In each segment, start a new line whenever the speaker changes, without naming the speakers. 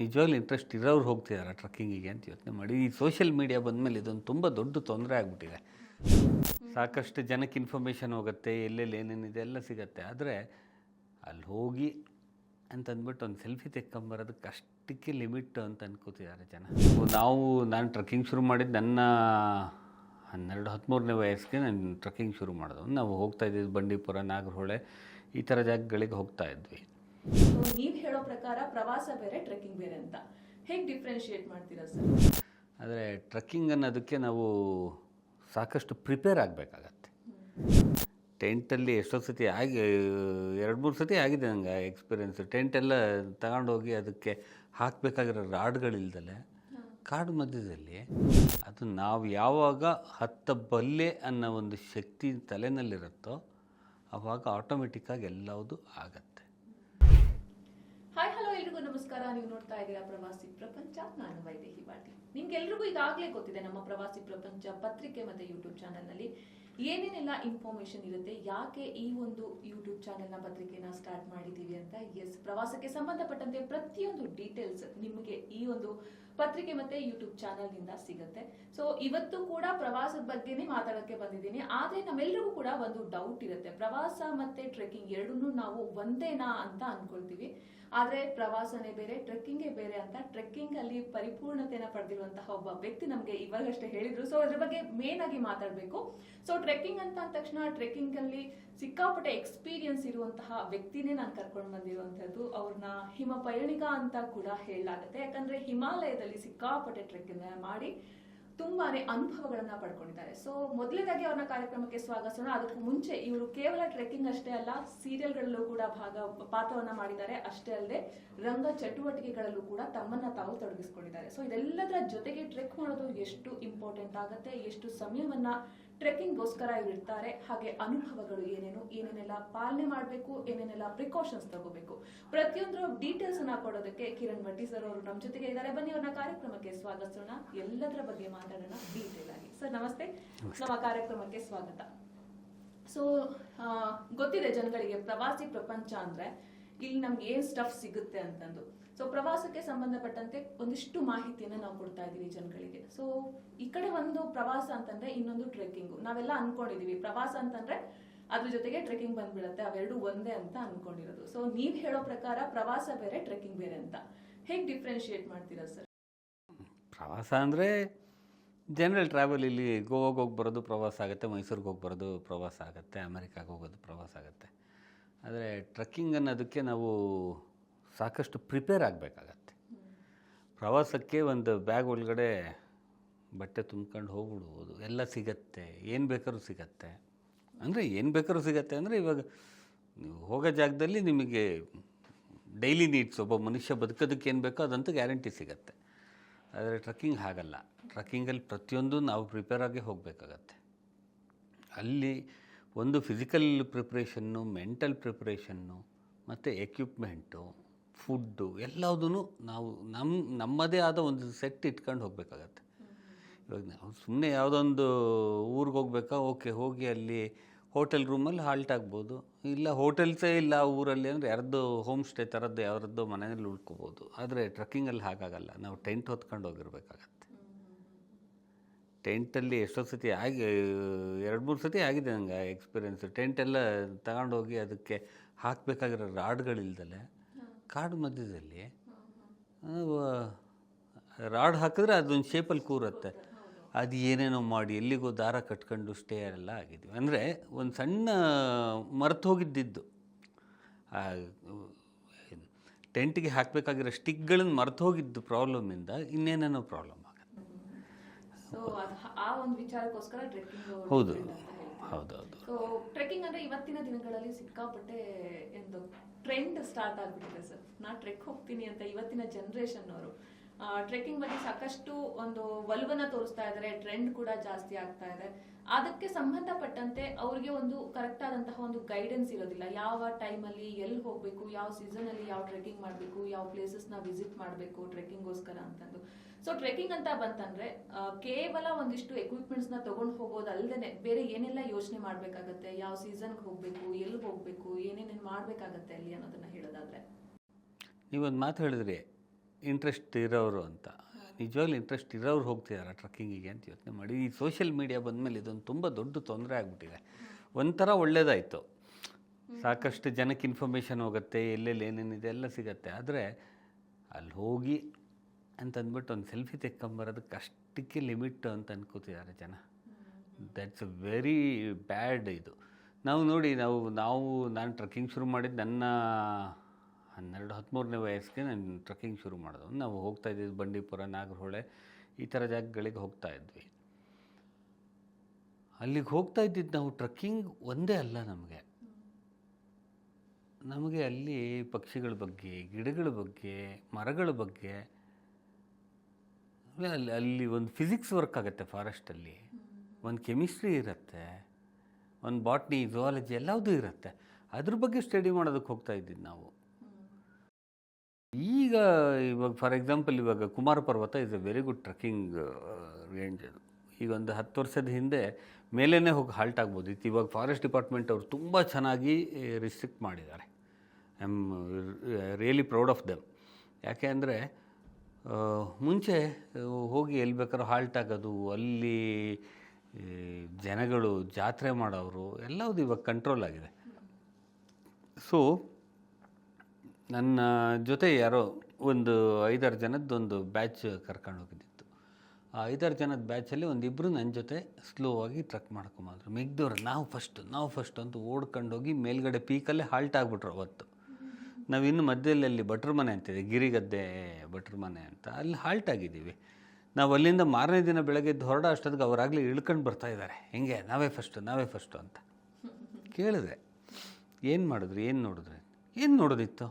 ನಿಜವಾಗ್ಲೂ ಇಂಟ್ರೆಸ್ಟ್ ಇರೋರು ಹೋಗ್ತಿದ್ದಾರೆ ಟ್ರಕ್ಕಿಂಗಿಗೆ ಅಂತ ಯೋಚನೆ ಮಾಡಿ. ಈ ಸೋಷಿಯಲ್ ಮೀಡಿಯಾ ಬಂದಮೇಲೆ ಇದೊಂದು ತುಂಬ ದೊಡ್ಡ ತೊಂದರೆ ಆಗಿಬಿಟ್ಟಿದೆ. ಸಾಕಷ್ಟು ಜನಕ್ಕೆ ಇನ್ಫಾರ್ಮೇಷನ್ ಹೋಗುತ್ತೆ, ಎಲ್ಲೆಲ್ಲಿ ಏನೇನಿದೆ ಎಲ್ಲ ಸಿಗತ್ತೆ. ಆದರೆ ಅಲ್ಲಿ ಹೋಗಿ ಅಂತಂದ್ಬಿಟ್ಟು ಒಂದು ಸೆಲ್ಫಿ ತೆಕ್ಕೊಂಬರೋದಕ್ಕೆ ಅಷ್ಟಕ್ಕೆ ಲಿಮಿಟ್ ಅಂತ ಅನ್ಕೋತಿದ್ದಾರೆ ಜನ. ನಾವು, ನಾನು ಟ್ರಕ್ಕಿಂಗ್ ಶುರು ಮಾಡಿದ್ದು ನನ್ನ ಹನ್ನೆರಡು, ಹದಿಮೂರನೇ ವಯಸ್ಸಿಗೆ ನಾನು ಟ್ರಕ್ಕಿಂಗ್ ಶುರು ಮಾಡಿದೆ. ನಾವು ಹೋಗ್ತಾ ಇದ್ದಿದ್ದು ಬಂಡೀಪುರ, ನಾಗರಹೊಳೆ, ಈ ಥರ ಜಾಗಗಳಿಗೆ ಹೋಗ್ತಾ ಇದ್ವಿ.
ನೀವ್ ಹೇಳೋ ಪ್ರಕಾರ ಪ್ರವಾಸ ಬೇರೆ ಟ್ರೆಕ್ಕಿಂಗ್ ಬೇರೆ ಅಂತ. ಹೇಗೆ ಡಿಫ್ರೆನ್ಶಿಯೇಟ್ ಮಾಡ್ತೀರಾ ಸರ್?
ಆದರೆ ಟ್ರಕ್ಕಿಂಗ್ ಅನ್ನೋದಕ್ಕೆ ನಾವು ಸಾಕಷ್ಟು ಪ್ರಿಪೇರ್ ಆಗಬೇಕಾಗತ್ತೆ. ಟೆಂಟಲ್ಲಿ ಎಷ್ಟೋ ಸತಿ ಆಗಿ ಎರಡು ಮೂರು ಸತಿ ಆಗಿದೆ ನಂಗೆ ಎಕ್ಸ್ಪೀರಿಯೆನ್ಸ್ ಟೆಂಟೆಲ್ಲ ತಗೊಂಡೋಗಿ ಅದಕ್ಕೆ ಹಾಕಬೇಕಾಗಿರೋ ರಾಡ್ಗಳಿಲ್ದಲೆ ಕಾಡು ಮಧ್ಯದಲ್ಲಿ ಅದು ನಾವು ಯಾವಾಗ ಹತ್ತಬಲ್ಲೆ ಅನ್ನೋ ಒಂದು ಶಕ್ತಿ ತಲೆನಲ್ಲಿರುತ್ತೋ ಆವಾಗ ಆಟೋಮೆಟಿಕ್ಕಾಗಿ ಎಲ್ಲವುದು ಆಗತ್ತೆ.
ಎಲ್ರಿಗೂ ನಮಸ್ಕಾರ. ನೀವು ನೋಡ್ತಾ ಇದ್ದೀರಾ ಪ್ರವಾಸಿ ಪ್ರಪಂಚ. ನಾನು ವೈದೇಹಿ ಪಾಟೀಲ್ ನಿಮ್ಗೆಲ್ರಿಗೂ ಈಗಾಗಲೇ ಗೊತ್ತಿದೆ, ನಮ್ಮ ಪ್ರವಾಸಿ ಪ್ರಪಂಚ ಪತ್ರಿಕೆ ಮತ್ತೆ ಯೂಟ್ಯೂಬ್ ಚಾನೆಲ್ನಲ್ಲಿ ಏನೇನೆಲ್ಲ ಇನ್ಫಾರ್ಮೇಶನ್ ಇರುತ್ತೆ, ಯಾಕೆ ಈ ಒಂದು ಯೂಟ್ಯೂಬ್ ಚಾನೆಲ್ನ ಪತ್ರಿಕೆನ ಸ್ಟಾರ್ಟ್ ಮಾಡಿದೀವಿ ಅಂತ. ಎಸ್ ಪ್ರವಾಸಕ್ಕೆ ಸಂಬಂಧಪಟ್ಟಂತೆ ಪ್ರತಿಯೊಂದು ಡೀಟೇಲ್ಸ್ ನಿಮಗೆ ಈ ಒಂದು ಪತ್ರಿಕೆ ಮತ್ತೆ ಯೂಟ್ಯೂಬ್ ಚಾನಲ್ನಿಂದ ಸಿಗುತ್ತೆ. ಸೊ ಇವತ್ತು ಕೂಡ ಪ್ರವಾಸದ ಬಗ್ಗೆನೇ ಮಾತಾಡೋಕೆ ಬಂದಿದ್ದೀನಿ. ಆದ್ರೆ ನಮ್ಮೆಲ್ಲರಿಗೂ ಕೂಡ ಒಂದು ಡೌಟ್ ಇರುತ್ತೆ. ಪ್ರವಾಸ ಮತ್ತೆ ಟ್ರೆಕ್ಕಿಂಗ್ ಎರಡನ್ನೂ ನಾವು ಒಂದೇನಾ ಅಂತ ಅನ್ಕೊಳ್ತೀವಿ. ಆದ್ರೆ ಪ್ರವಾಸನೇ ಬೇರೆ ಟ್ರೆಕ್ಕಿಂಗೇ ಬೇರೆ ಅಂತ. ಟ್ರೆಕ್ಕಿಂಗ್ ಅಲ್ಲಿ ಪರಿಪೂರ್ಣತೆನ ಪಡೆದಿರುವಂತಹ ಒಬ್ಬ ವ್ಯಕ್ತಿ ನಮ್ಗೆ ಇವಾಗಷ್ಟೇ ಹೇಳಿದ್ರು. ಸೊ ಅದ್ರ ಬಗ್ಗೆ ಮೇನ್ ಆಗಿ ಮಾತಾಡ್ಬೇಕು. ಸೊ ಟ್ರೆಕ್ಕಿಂಗ್ ಅಂತ ಅಂದ ತಕ್ಷಣ ಟ್ರೆಕ್ಕಿಂಗ್ ಅಲ್ಲಿ ಸಿಕ್ಕಾಪಟ್ಟೆ ಎಕ್ಸ್ಪೀರಿಯನ್ಸ್ ಇರುವಂತಹ ವ್ಯಕ್ತಿನೇ ನಾನು ಕರ್ಕೊಂಡು ಬಂದಿರುವಂತದ್ದು. ಅವ್ರನ್ನ ಹಿಮ ಪಯಣಿಕ ಅಂತ ಕೂಡ ಹೇಳಲಾಗುತ್ತೆ. ಯಾಕಂದ್ರೆ ಹಿಮಾಲಯದಲ್ಲಿ ಸಿಕ್ಕಾಪಟ್ಟೆ ಟ್ರೆಕ್ ಮಾಡಿ ತುಂಬಾನೇ ಅನುಭವಗಳನ್ನ ಪಡ್ಕೊಂಡಿದ್ದಾರೆ. ಸೊ ಮೊದಲನೇದಾಗಿ ಅವ್ರನ್ನ ಕಾರ್ಯಕ್ರಮಕ್ಕೆ ಸ್ವಾಗತಿಸೋಣ. ಅದಕ್ಕೂ ಮುಂಚೆ ಇವರು ಕೇವಲ ಟ್ರೆಕ್ಕಿಂಗ್ ಅಷ್ಟೇ ಅಲ್ಲ ಸೀರಿಯಲ್ಗಳಲ್ಲೂ ಕೂಡ ಭಾಗ, ಪಾತ್ರವನ್ನ ಮಾಡಿದ್ದಾರೆ. ಅಷ್ಟೇ ಅಲ್ಲದೆ ರಂಗ ಚಟುವಟಿಕೆಗಳಲ್ಲೂ ಕೂಡ ತಮ್ಮನ್ನ ತಾವು ತೊಡಗಿಸ್ಕೊಂಡಿದ್ದಾರೆ. ಸೊ ಇದೆಲ್ಲದರ ಜೊತೆಗೆ ಟ್ರೆಕ್ ಮಾಡೋದು ಎಷ್ಟು ಇಂಪಾರ್ಟೆಂಟ್ ಆಗುತ್ತೆ, ಎಷ್ಟು ಸಮಯವನ್ನ ಟ್ರೆಕ್ಕಿಂಗ್ಗೋಸ್ಕರ ಗೋಸ್ಕರ ಇರ್ತಾರೆ. ಹಾಗೆ ಅನುಭವಗಳು ಏನೇನು ಏನೇನೆಲ್ಲ ಪಾಲನೆ ಮಾಡಬೇಕು ಏನೇನೆಲ್ಲ ಪ್ರಿಕಾಷನ್ಸ್ ತಗೋಬೇಕು. ಪ್ರತಿಯೊಂದರ ಡೀಟೇಲ್ಸ್ ಅನ್ನ ಕೊಡೋದಕ್ಕೆ ಕಿರಣ್ ಭಟ್ಟಿ ಸರ್ ಅವರು ನಮ್ಮ ಜೊತೆಗೆ ಇದ್ದಾರೆ. ಬನ್ನಿ ಅವ್ರನ್ನ ಕಾರ್ಯಕ್ರಮಕ್ಕೆ ಸ್ವಾಗತಿಸೋಣ. ಎಲ್ಲದರ ಬಗ್ಗೆ ಮಾತಾಡೋಣ ಡೀಟೇಲ್ ಆಗಿ. ಸರ್ ನಮಸ್ತೆ. ನಮ್ಮ ಕಾರ್ಯಕ್ರಮಕ್ಕೆ ಸ್ವಾಗತ. ಸೊ ಗೊತ್ತಿದೆ ಜನಗಳಿಗೆ ಪ್ರವಾಸಿ ಪ್ರಪಂಚ ಅಂದ್ರೆ ಇಲ್ಲಿ ನಮ್ಗೆ ಏನ್ ಸ್ಟಫ್ ಸಿಗುತ್ತೆ ಅಂತಂದು. ಸೊ ಪ್ರವಾಸಕ್ಕೆ ಸಂಬಂಧಪಟ್ಟಂತೆ ಒಂದಿಷ್ಟು ಮಾಹಿತಿಯನ್ನ ನಾವು ಕೊಡ್ತಾ ಇದೀವಿ ಜನಗಳಿಗೆ. ಸೊ ಈ ಕಡೆ ಒಂದು ಪ್ರವಾಸ ಅಂತಂದ್ರೆ ಇನ್ನೊಂದು ಟ್ರೆಕ್ಕಿಂಗ್ ನಾವೆಲ್ಲ ಅನ್ಕೊಂಡಿದೀವಿ. ಪ್ರವಾಸ ಅಂತಂದ್ರೆ ಅದ್ರ ಜೊತೆಗೆ ಟ್ರೆಕ್ಕಿಂಗ್ ಬಂದ್ಬಿಡುತ್ತೆ. ಅವೆರಡು ಒಂದೇ ಅಂತ ಅನ್ಕೊಂಡಿರೋದು. ಸೊ ನೀವ್ ಹೇಳೋ ಪ್ರಕಾರ ಪ್ರವಾಸ ಬೇರೆ ಟ್ರೆಕ್ಕಿಂಗ್ ಬೇರೆ ಅಂತ. ಹೇಗ್ ಡಿಫ್ರೆನ್ಶಿಯೇಟ್ ಮಾಡ್ತೀರಾ ಸರ್
ಪ್ರವಾಸ ಅಂದರೆ ಜನರಲ್ ಟ್ರಾವೆಲ್ ಇಲ್ಲಿ ಗೋವಾಗೆ ಹೋಗಿ ಬರೋದು ಪ್ರವಾಸ ಆಗುತ್ತೆ, ಮೈಸೂರಿಗೆ ಹೋಗಿ ಬರೋದು ಪ್ರವಾಸ ಆಗುತ್ತೆ, ಅಮೆರಿಕಾಗೆ ಹೋಗೋದು ಪ್ರವಾಸ ಆಗುತ್ತೆ. ಆದರೆ ಟ್ರಕ್ಕಿಂಗ್ ಅನ್ನೋದಕ್ಕೆ ನಾವು ಸಾಕಷ್ಟು ಪ್ರಿಪೇರ್ ಆಗಬೇಕಾಗತ್ತೆ. ಪ್ರವಾಸಕ್ಕೆ ಒಂದು ಬ್ಯಾಗ್ ಒಳಗಡೆ ಬಟ್ಟೆ ತುಂಬ್ಕೊಂಡು ಹೋಗ್ಬಿಡ್ಬೋದು. ಎಲ್ಲ ಸಿಗತ್ತೆ. ಏನು ಬೇಕಾದ್ರೂ ಸಿಗತ್ತೆ. ಅಂದರೆ ಏನು ಬೇಕಾದ್ರೂ ಸಿಗತ್ತೆ. ಅಂದರೆ ಇವಾಗ ನೀವು ಹೋಗೋ ಜಾಗದಲ್ಲಿ ನಿಮಗೆ ಡೈಲಿ ನೀಡ್ಸ್ ಒಬ್ಬ ಮನುಷ್ಯ ಬದುಕೋದಕ್ಕೆ ಏನು ಬೇಕೋ ಅದಂತೂ ಗ್ಯಾರಂಟಿ ಸಿಗತ್ತೆ. ಆದರೆ ಟ್ರಕ್ಕಿಂಗ್ ಹಾಗಲ್ಲ. ಟ್ರಕ್ಕಿಂಗಲ್ಲಿ ಪ್ರತಿಯೊಂದು ನಾವು ಪ್ರಿಪೇರ್ ಆಗಿ ಹೋಗಬೇಕಾಗತ್ತೆ. ಅಲ್ಲಿ ಒಂದು ಫಿಸಿಕಲ್ ಪ್ರಿಪ್ರೇಷನ್ನು ಮೆಂಟಲ್ ಪ್ರಿಪ್ರೇಷನ್ನು ಮತ್ತು ಎಕ್ವಿಪ್ಮೆಂಟು ಫುಡ್ಡು ಎಲ್ಲದೂ ನಾವು ನಮ್ಮ ನಮ್ಮದೇ ಆದ ಒಂದು ಸೆಟ್ ಇಟ್ಕೊಂಡು ಹೋಗಬೇಕಾಗತ್ತೆ. ಇವಾಗ ನಾವು ಸುಮ್ಮನೆ ಯಾವುದೊಂದು ಊರಿಗೆ ಹೋಗ್ಬೇಕಾ, ಓಕೆ ಹೋಗಿ ಅಲ್ಲಿ ಹೋಟೆಲ್ ರೂಮಲ್ಲಿ ಹಾಲ್ಟ್ ಆಗ್ಬೋದು ಇಲ್ಲ ಹೋಟೆಲ್ಸೇ ಇಲ್ಲ ಊರಲ್ಲಿ ಅಂದರೆ ಯಾರದ್ದು ಹೋಮ್ ಸ್ಟೇ ಥರದ್ದು ಯಾರದ್ದು ಮನೆಯಲ್ಲಿ ಉಳ್ಕೋಬೋದು. ಆದರೆ ಟ್ರಕ್ಕಿಂಗಲ್ಲಿ ಹಾಗಾಗಲ್ಲ. ನಾವು ಟೆಂಟ್ ಹೊತ್ಕೊಂಡು ಹೋಗಿರ್ಬೇಕಾಗತ್ತೆ. ಟೆಂಟಲ್ಲಿ ಎಷ್ಟೋ ಸತಿ ಆಗಿ, ಎರಡು ಮೂರು ಸತಿ ಆಗಿದೆ ನಂಗೆ ಎಕ್ಸ್ಪೀರಿಯೆನ್ಸ್. ಟೆಂಟೆಲ್ಲ ತಗೊಂಡೋಗಿ ಅದಕ್ಕೆ ಹಾಕಬೇಕಾಗಿರೋ ರಾಡ್ಗಳಿಲ್ದಲೆ ಕಾಡು ಮಧ್ಯದಲ್ಲಿ ರಾಡ್ ಹಾಕಿದ್ರೆ ಅದೊಂದು ಶೇಪಲ್ಲಿ ಕೂರುತ್ತೆ. ಅದು ಏನೇನೋ ಮಾಡಿ ಎಲ್ಲಿಗೋ ದಾರ ಕಟ್ಕೊಂಡು ಸ್ಟೇ ಎಲ್ಲ ಆಗಿದ್ವಿ. ಅಂದರೆ ಒಂದು ಸಣ್ಣ ಮರೆತು ಹೋಗಿದ್ದಿದ್ದು. ಟೆಂಟ್ಗೆ ಹಾಕಬೇಕಾಗಿರೋ ಸ್ಟಿಕ್ಗಳನ್ನು ಮರೆತು ಹೋಗಿದ್ದು ಪ್ರಾಬ್ಲಮಿಂದ ಇನ್ನೇನೇನೋ ಪ್ರಾಬ್ಲಮ್ ಆಗುತ್ತೆ. ಹೌದು. ಹೌದೌದು.
ಟ್ರೆಕ್ಕಿಂಗ್ ಅಂದ್ರೆ ಇವತ್ತಿನ ದಿನಗಳಲ್ಲಿ ಸಿಕ್ಕಾಪಟ್ಟೆ ಎಂದು ಟ್ರೆಂಡ್ ಸ್ಟಾರ್ಟ್ ಆಗ್ಬಿಟ್ಟಿದೆ ಸರ್. ನಾ ಟ್ರೆಕ್ ಹೋಗ್ತೀನಿ ಅಂತ ಇವತ್ತಿನ ಜನರೇಷನ್ ಅವರು ಟ್ರೆಕ್ಕಿಂಗ್ ಬಗ್ಗೆ ಸಾಕಷ್ಟು ಒಂದು ಒಲವನ್ನ ತೋರಿಸ್ತಾ ಇದ್ದಾರೆ ಟ್ರೆಂಡ್ ಕೂಡ ಜಾಸ್ತಿ ಆಗ್ತಾ ಇದೆ. ಅದಕ್ಕೆ ಸಂಬಂಧಪಟ್ಟಂತೆ ಅವ್ರಿಗೆ ಒಂದು ಕರೆಕ್ಟ್ ಆದಂತಹ ಒಂದು ಗೈಡೆನ್ಸ್ ಇರೋದಿಲ್ಲ. ಯಾವ ಟೈಮಲ್ಲಿ ಎಲ್ಲಿ ಹೋಗ್ಬೇಕು, ಯಾವ ಸೀಸನ್ ಅಲ್ಲಿ ಯಾವ ಟ್ರೆಕ್ಕಿಂಗ್ ಮಾಡಬೇಕು, ಯಾವ ಪ್ಲೇಸಸ್ನ ವಿಸಿಟ್ ಮಾಡಬೇಕು ಟ್ರೆಕ್ಕಿಂಗ್ಗೋಸ್ಕರ ಅಂತಂದು. ಸೊ ಟ್ರೆಕ್ಕಿಂಗ್ ಅಂತ ಬಂತಂದ್ರೆ ಕೇವಲ ಒಂದಿಷ್ಟು ಎಕ್ವಿಪ್ಮೆಂಟ್ಸ್ನ ತಗೊಂಡು ಹೋಗೋದು ಅಲ್ದೇನೆ ಬೇರೆ ಏನೆಲ್ಲ ಯೋಚನೆ ಮಾಡ್ಬೇಕಾಗತ್ತೆ ಯಾವ ಸೀಸನ್ಗೆ ಹೋಗ್ಬೇಕು ಎಲ್ಲಿ ಹೋಗ್ಬೇಕು ಏನೇನೇನು ಮಾಡ್ಬೇಕಾಗತ್ತೆ ಅಲ್ಲಿ ಅನ್ನೋದನ್ನ ಹೇಳೋದಾದ್ರೆ.
ನೀವೊಂದು ಮಾತು ಹೇಳಿದ್ರಿ ಇಂಟ್ರೆಸ್ಟ್ ಇರೋರು ಅಂತ. ನಿಜವಾಗ್ಲೂ ಇಂಟ್ರೆಸ್ಟ್ ಇರೋರು ಹೋಗ್ತಿದ್ದಾರೆ ಟ್ರಕ್ಕಿಂಗಿಗೆ ಅಂತ ಯೋಚನೆ ಮಾಡಿ. ಈ ಸೋಷಿಯಲ್ ಮೀಡಿಯಾ ಬಂದಮೇಲೆ ಇದೊಂದು ತುಂಬ ದೊಡ್ಡ ತೊಂದರೆ ಆಗಿಬಿಟ್ಟಿದೆ. ಒಂಥರ ಒಳ್ಳೇದಾಯಿತು. ಸಾಕಷ್ಟು ಜನಕ್ಕೆ ಇನ್ಫಾರ್ಮೇಷನ್ ಹೋಗುತ್ತೆ ಎಲ್ಲೆಲ್ಲಿ ಏನೇನಿದೆ ಎಲ್ಲ ಸಿಗತ್ತೆ. ಆದರೆ ಅಲ್ಲಿ ಹೋಗಿ ಅಂತಂದ್ಬಿಟ್ಟು ಒಂದು ಸೆಲ್ಫಿ ತೆಕ್ಕೊಂಬರೋದಕ್ಕೆ ಅಷ್ಟಕ್ಕೆ ಲಿಮಿಟ್ ಅಂತ ಅನ್ಕೋತಿದ್ದಾರೆ ಜನ. ದಟ್ಸ್ ಅ ವೆರಿ ಬ್ಯಾಡ್ ಇದು. ನಾವು ನೋಡಿ, ನಾವು ನಾವು, ನಾನು ಟ್ರಕ್ಕಿಂಗ್ ಶುರು ಮಾಡಿದ್ದು ನನ್ನ ಹನ್ನೆರಡು, ಹದಿಮೂರನೇ ವಯಸ್ಸಿಗೆ ನಾನು ಟ್ರಕ್ಕಿಂಗ್ ಶುರು ಮಾಡೋದು ನಾವು ಹೋಗ್ತಾ ಇದ್ದಿದ್ದು ಬಂಡೀಪುರ, ನಾಗರಹೊಳೆ, ಈ ಥರ ಜಾಗಗಳಿಗೆ ಹೋಗ್ತಾ ಇದ್ವಿ. ಅಲ್ಲಿಗೆ ಹೋಗ್ತಾ ಇದ್ದಿದ್ದು ನಾವು ಟ್ರಕ್ಕಿಂಗ್ ಒಂದೇ ಅಲ್ಲ ನಮಗೆ. ನಮಗೆ ಅಲ್ಲಿ ಪಕ್ಷಿಗಳ ಬಗ್ಗೆ, ಗಿಡಗಳ ಬಗ್ಗೆ, ಮರಗಳ ಬಗ್ಗೆ ಅಲ್ಲಿ ಅಲ್ಲಿ ಒಂದು ಫಿಸಿಕ್ಸ್ ವರ್ಕ್ ಆಗುತ್ತೆ ಫಾರೆಸ್ಟಲ್ಲಿ ಒಂದು ಕೆಮಿಸ್ಟ್ರಿ ಇರುತ್ತೆ, ಒಂದು ಬಾಟ್ನಿ ಝುವಾಲಜಿ ಎಲ್ಲದೂ ಇರುತ್ತೆ. ಅದ್ರ ಬಗ್ಗೆ ಸ್ಟಡಿ ಮಾಡೋದಕ್ಕೆ ಹೋಗ್ತಾ ಇದ್ದಿದ್ದು ನಾವು. ಈಗ ಇವಾಗ ಫಾರ್ ಎಕ್ಸಾಂಪಲ್ ಇವಾಗ Kumara Parvatha is a very good trekking range ಅದು. ಈಗ ಒಂದು ಹತ್ತು ವರ್ಷದ ಹಿಂದೆ ಮೇಲೇ ಹೋಗಿ ಹಾಲ್ಟ್ ಆಗ್ಬೋದು. ಇತ್ತು ಇವಾಗ ಫಾರೆಸ್ಟ್ ಡಿಪಾರ್ಟ್ಮೆಂಟ್ ಅವರು ತುಂಬ ಚೆನ್ನಾಗಿ ರಿಸ್ಟ್ರಿಕ್ಟ್ ಮಾಡಿದ್ದಾರೆ. I am really proud of them ಯಾಕೆ ಅಂದರೆ ಮುಂಚೆ ಹೋಗಿ ಎಲ್ಲಿ ಬೇಕಾದ್ರೂ ಹಾಲ್ಟ್ ಆಗೋದು, ಅಲ್ಲಿ ಜನಗಳು ಜಾತ್ರೆ ಮಾಡೋರು ಎಲ್ಲವುದು ಇವಾಗ ಕಂಟ್ರೋಲ್ ಆಗಿದೆ. ಸೊ ನನ್ನ ಜೊತೆ ಯಾರೋ ಒಂದು ಐದಾರು ಜನದ್ದೊಂದು ಬ್ಯಾಚ್ ಕರ್ಕೊಂಡು ಹೋಗಿದ್ದಿತ್ತು. ಆ ಐದಾರು ಜನದ ಬ್ಯಾಚಲ್ಲಿ ಒಂದಿಬ್ಬರು ನನ್ನ ಜೊತೆ ಸ್ಲೋ ಆಗಿ ಟ್ರಕ್ ಮಾಡ್ಕೊಂಬಂದ್ರು. ಮಿಗ್ದವ್ರು, ನಾವು ಫಸ್ಟು ನಾವು ಫಸ್ಟ್ ಅಂತ ಓಡ್ಕೊಂಡೋಗಿ ಮೇಲ್ಗಡೆ ಪೀಕಲ್ಲೇ ಹಾಲ್ಟ್ ಆಗಿಬಿಟ್ರು ಅವತ್ತು. ನಾವಿನ್ನು ಮಧ್ಯದಲ್ಲಿ ಅಲ್ಲಿ ಭಟ್ರ ಮನೆ ಅಂತಿದೆ, ಗಿರಿಗದ್ದೆ ಭಟ್ರ ಮನೆ ಅಂತ. ಅಲ್ಲಿ ಹಾಲ್ಟ್ ಆಗಿದ್ದೀವಿ. ನಾವು ಅಲ್ಲಿಂದ ಮಾರನೇ ದಿನ ಬೆಳಗ್ಗೆ ಹೊರಡೋ ಅಷ್ಟೊತ್ತಿಗೆ ಅವರಾಗಲೇ ಇಳ್ಕೊಂಡು ಬರ್ತಾ ಇದ್ದಾರೆ. ಹೆಂಗೆ? ನಾವೇ ಫಸ್ಟು ನಾವೇ ಫಸ್ಟು ಅಂತ. ಕೇಳಿದೆ. ಏನು ಮಾಡಿದ್ರಿ? ಏನು ನೋಡಿದ್ರಿ? ಏನು ನೋಡೋದಿತ್ತು?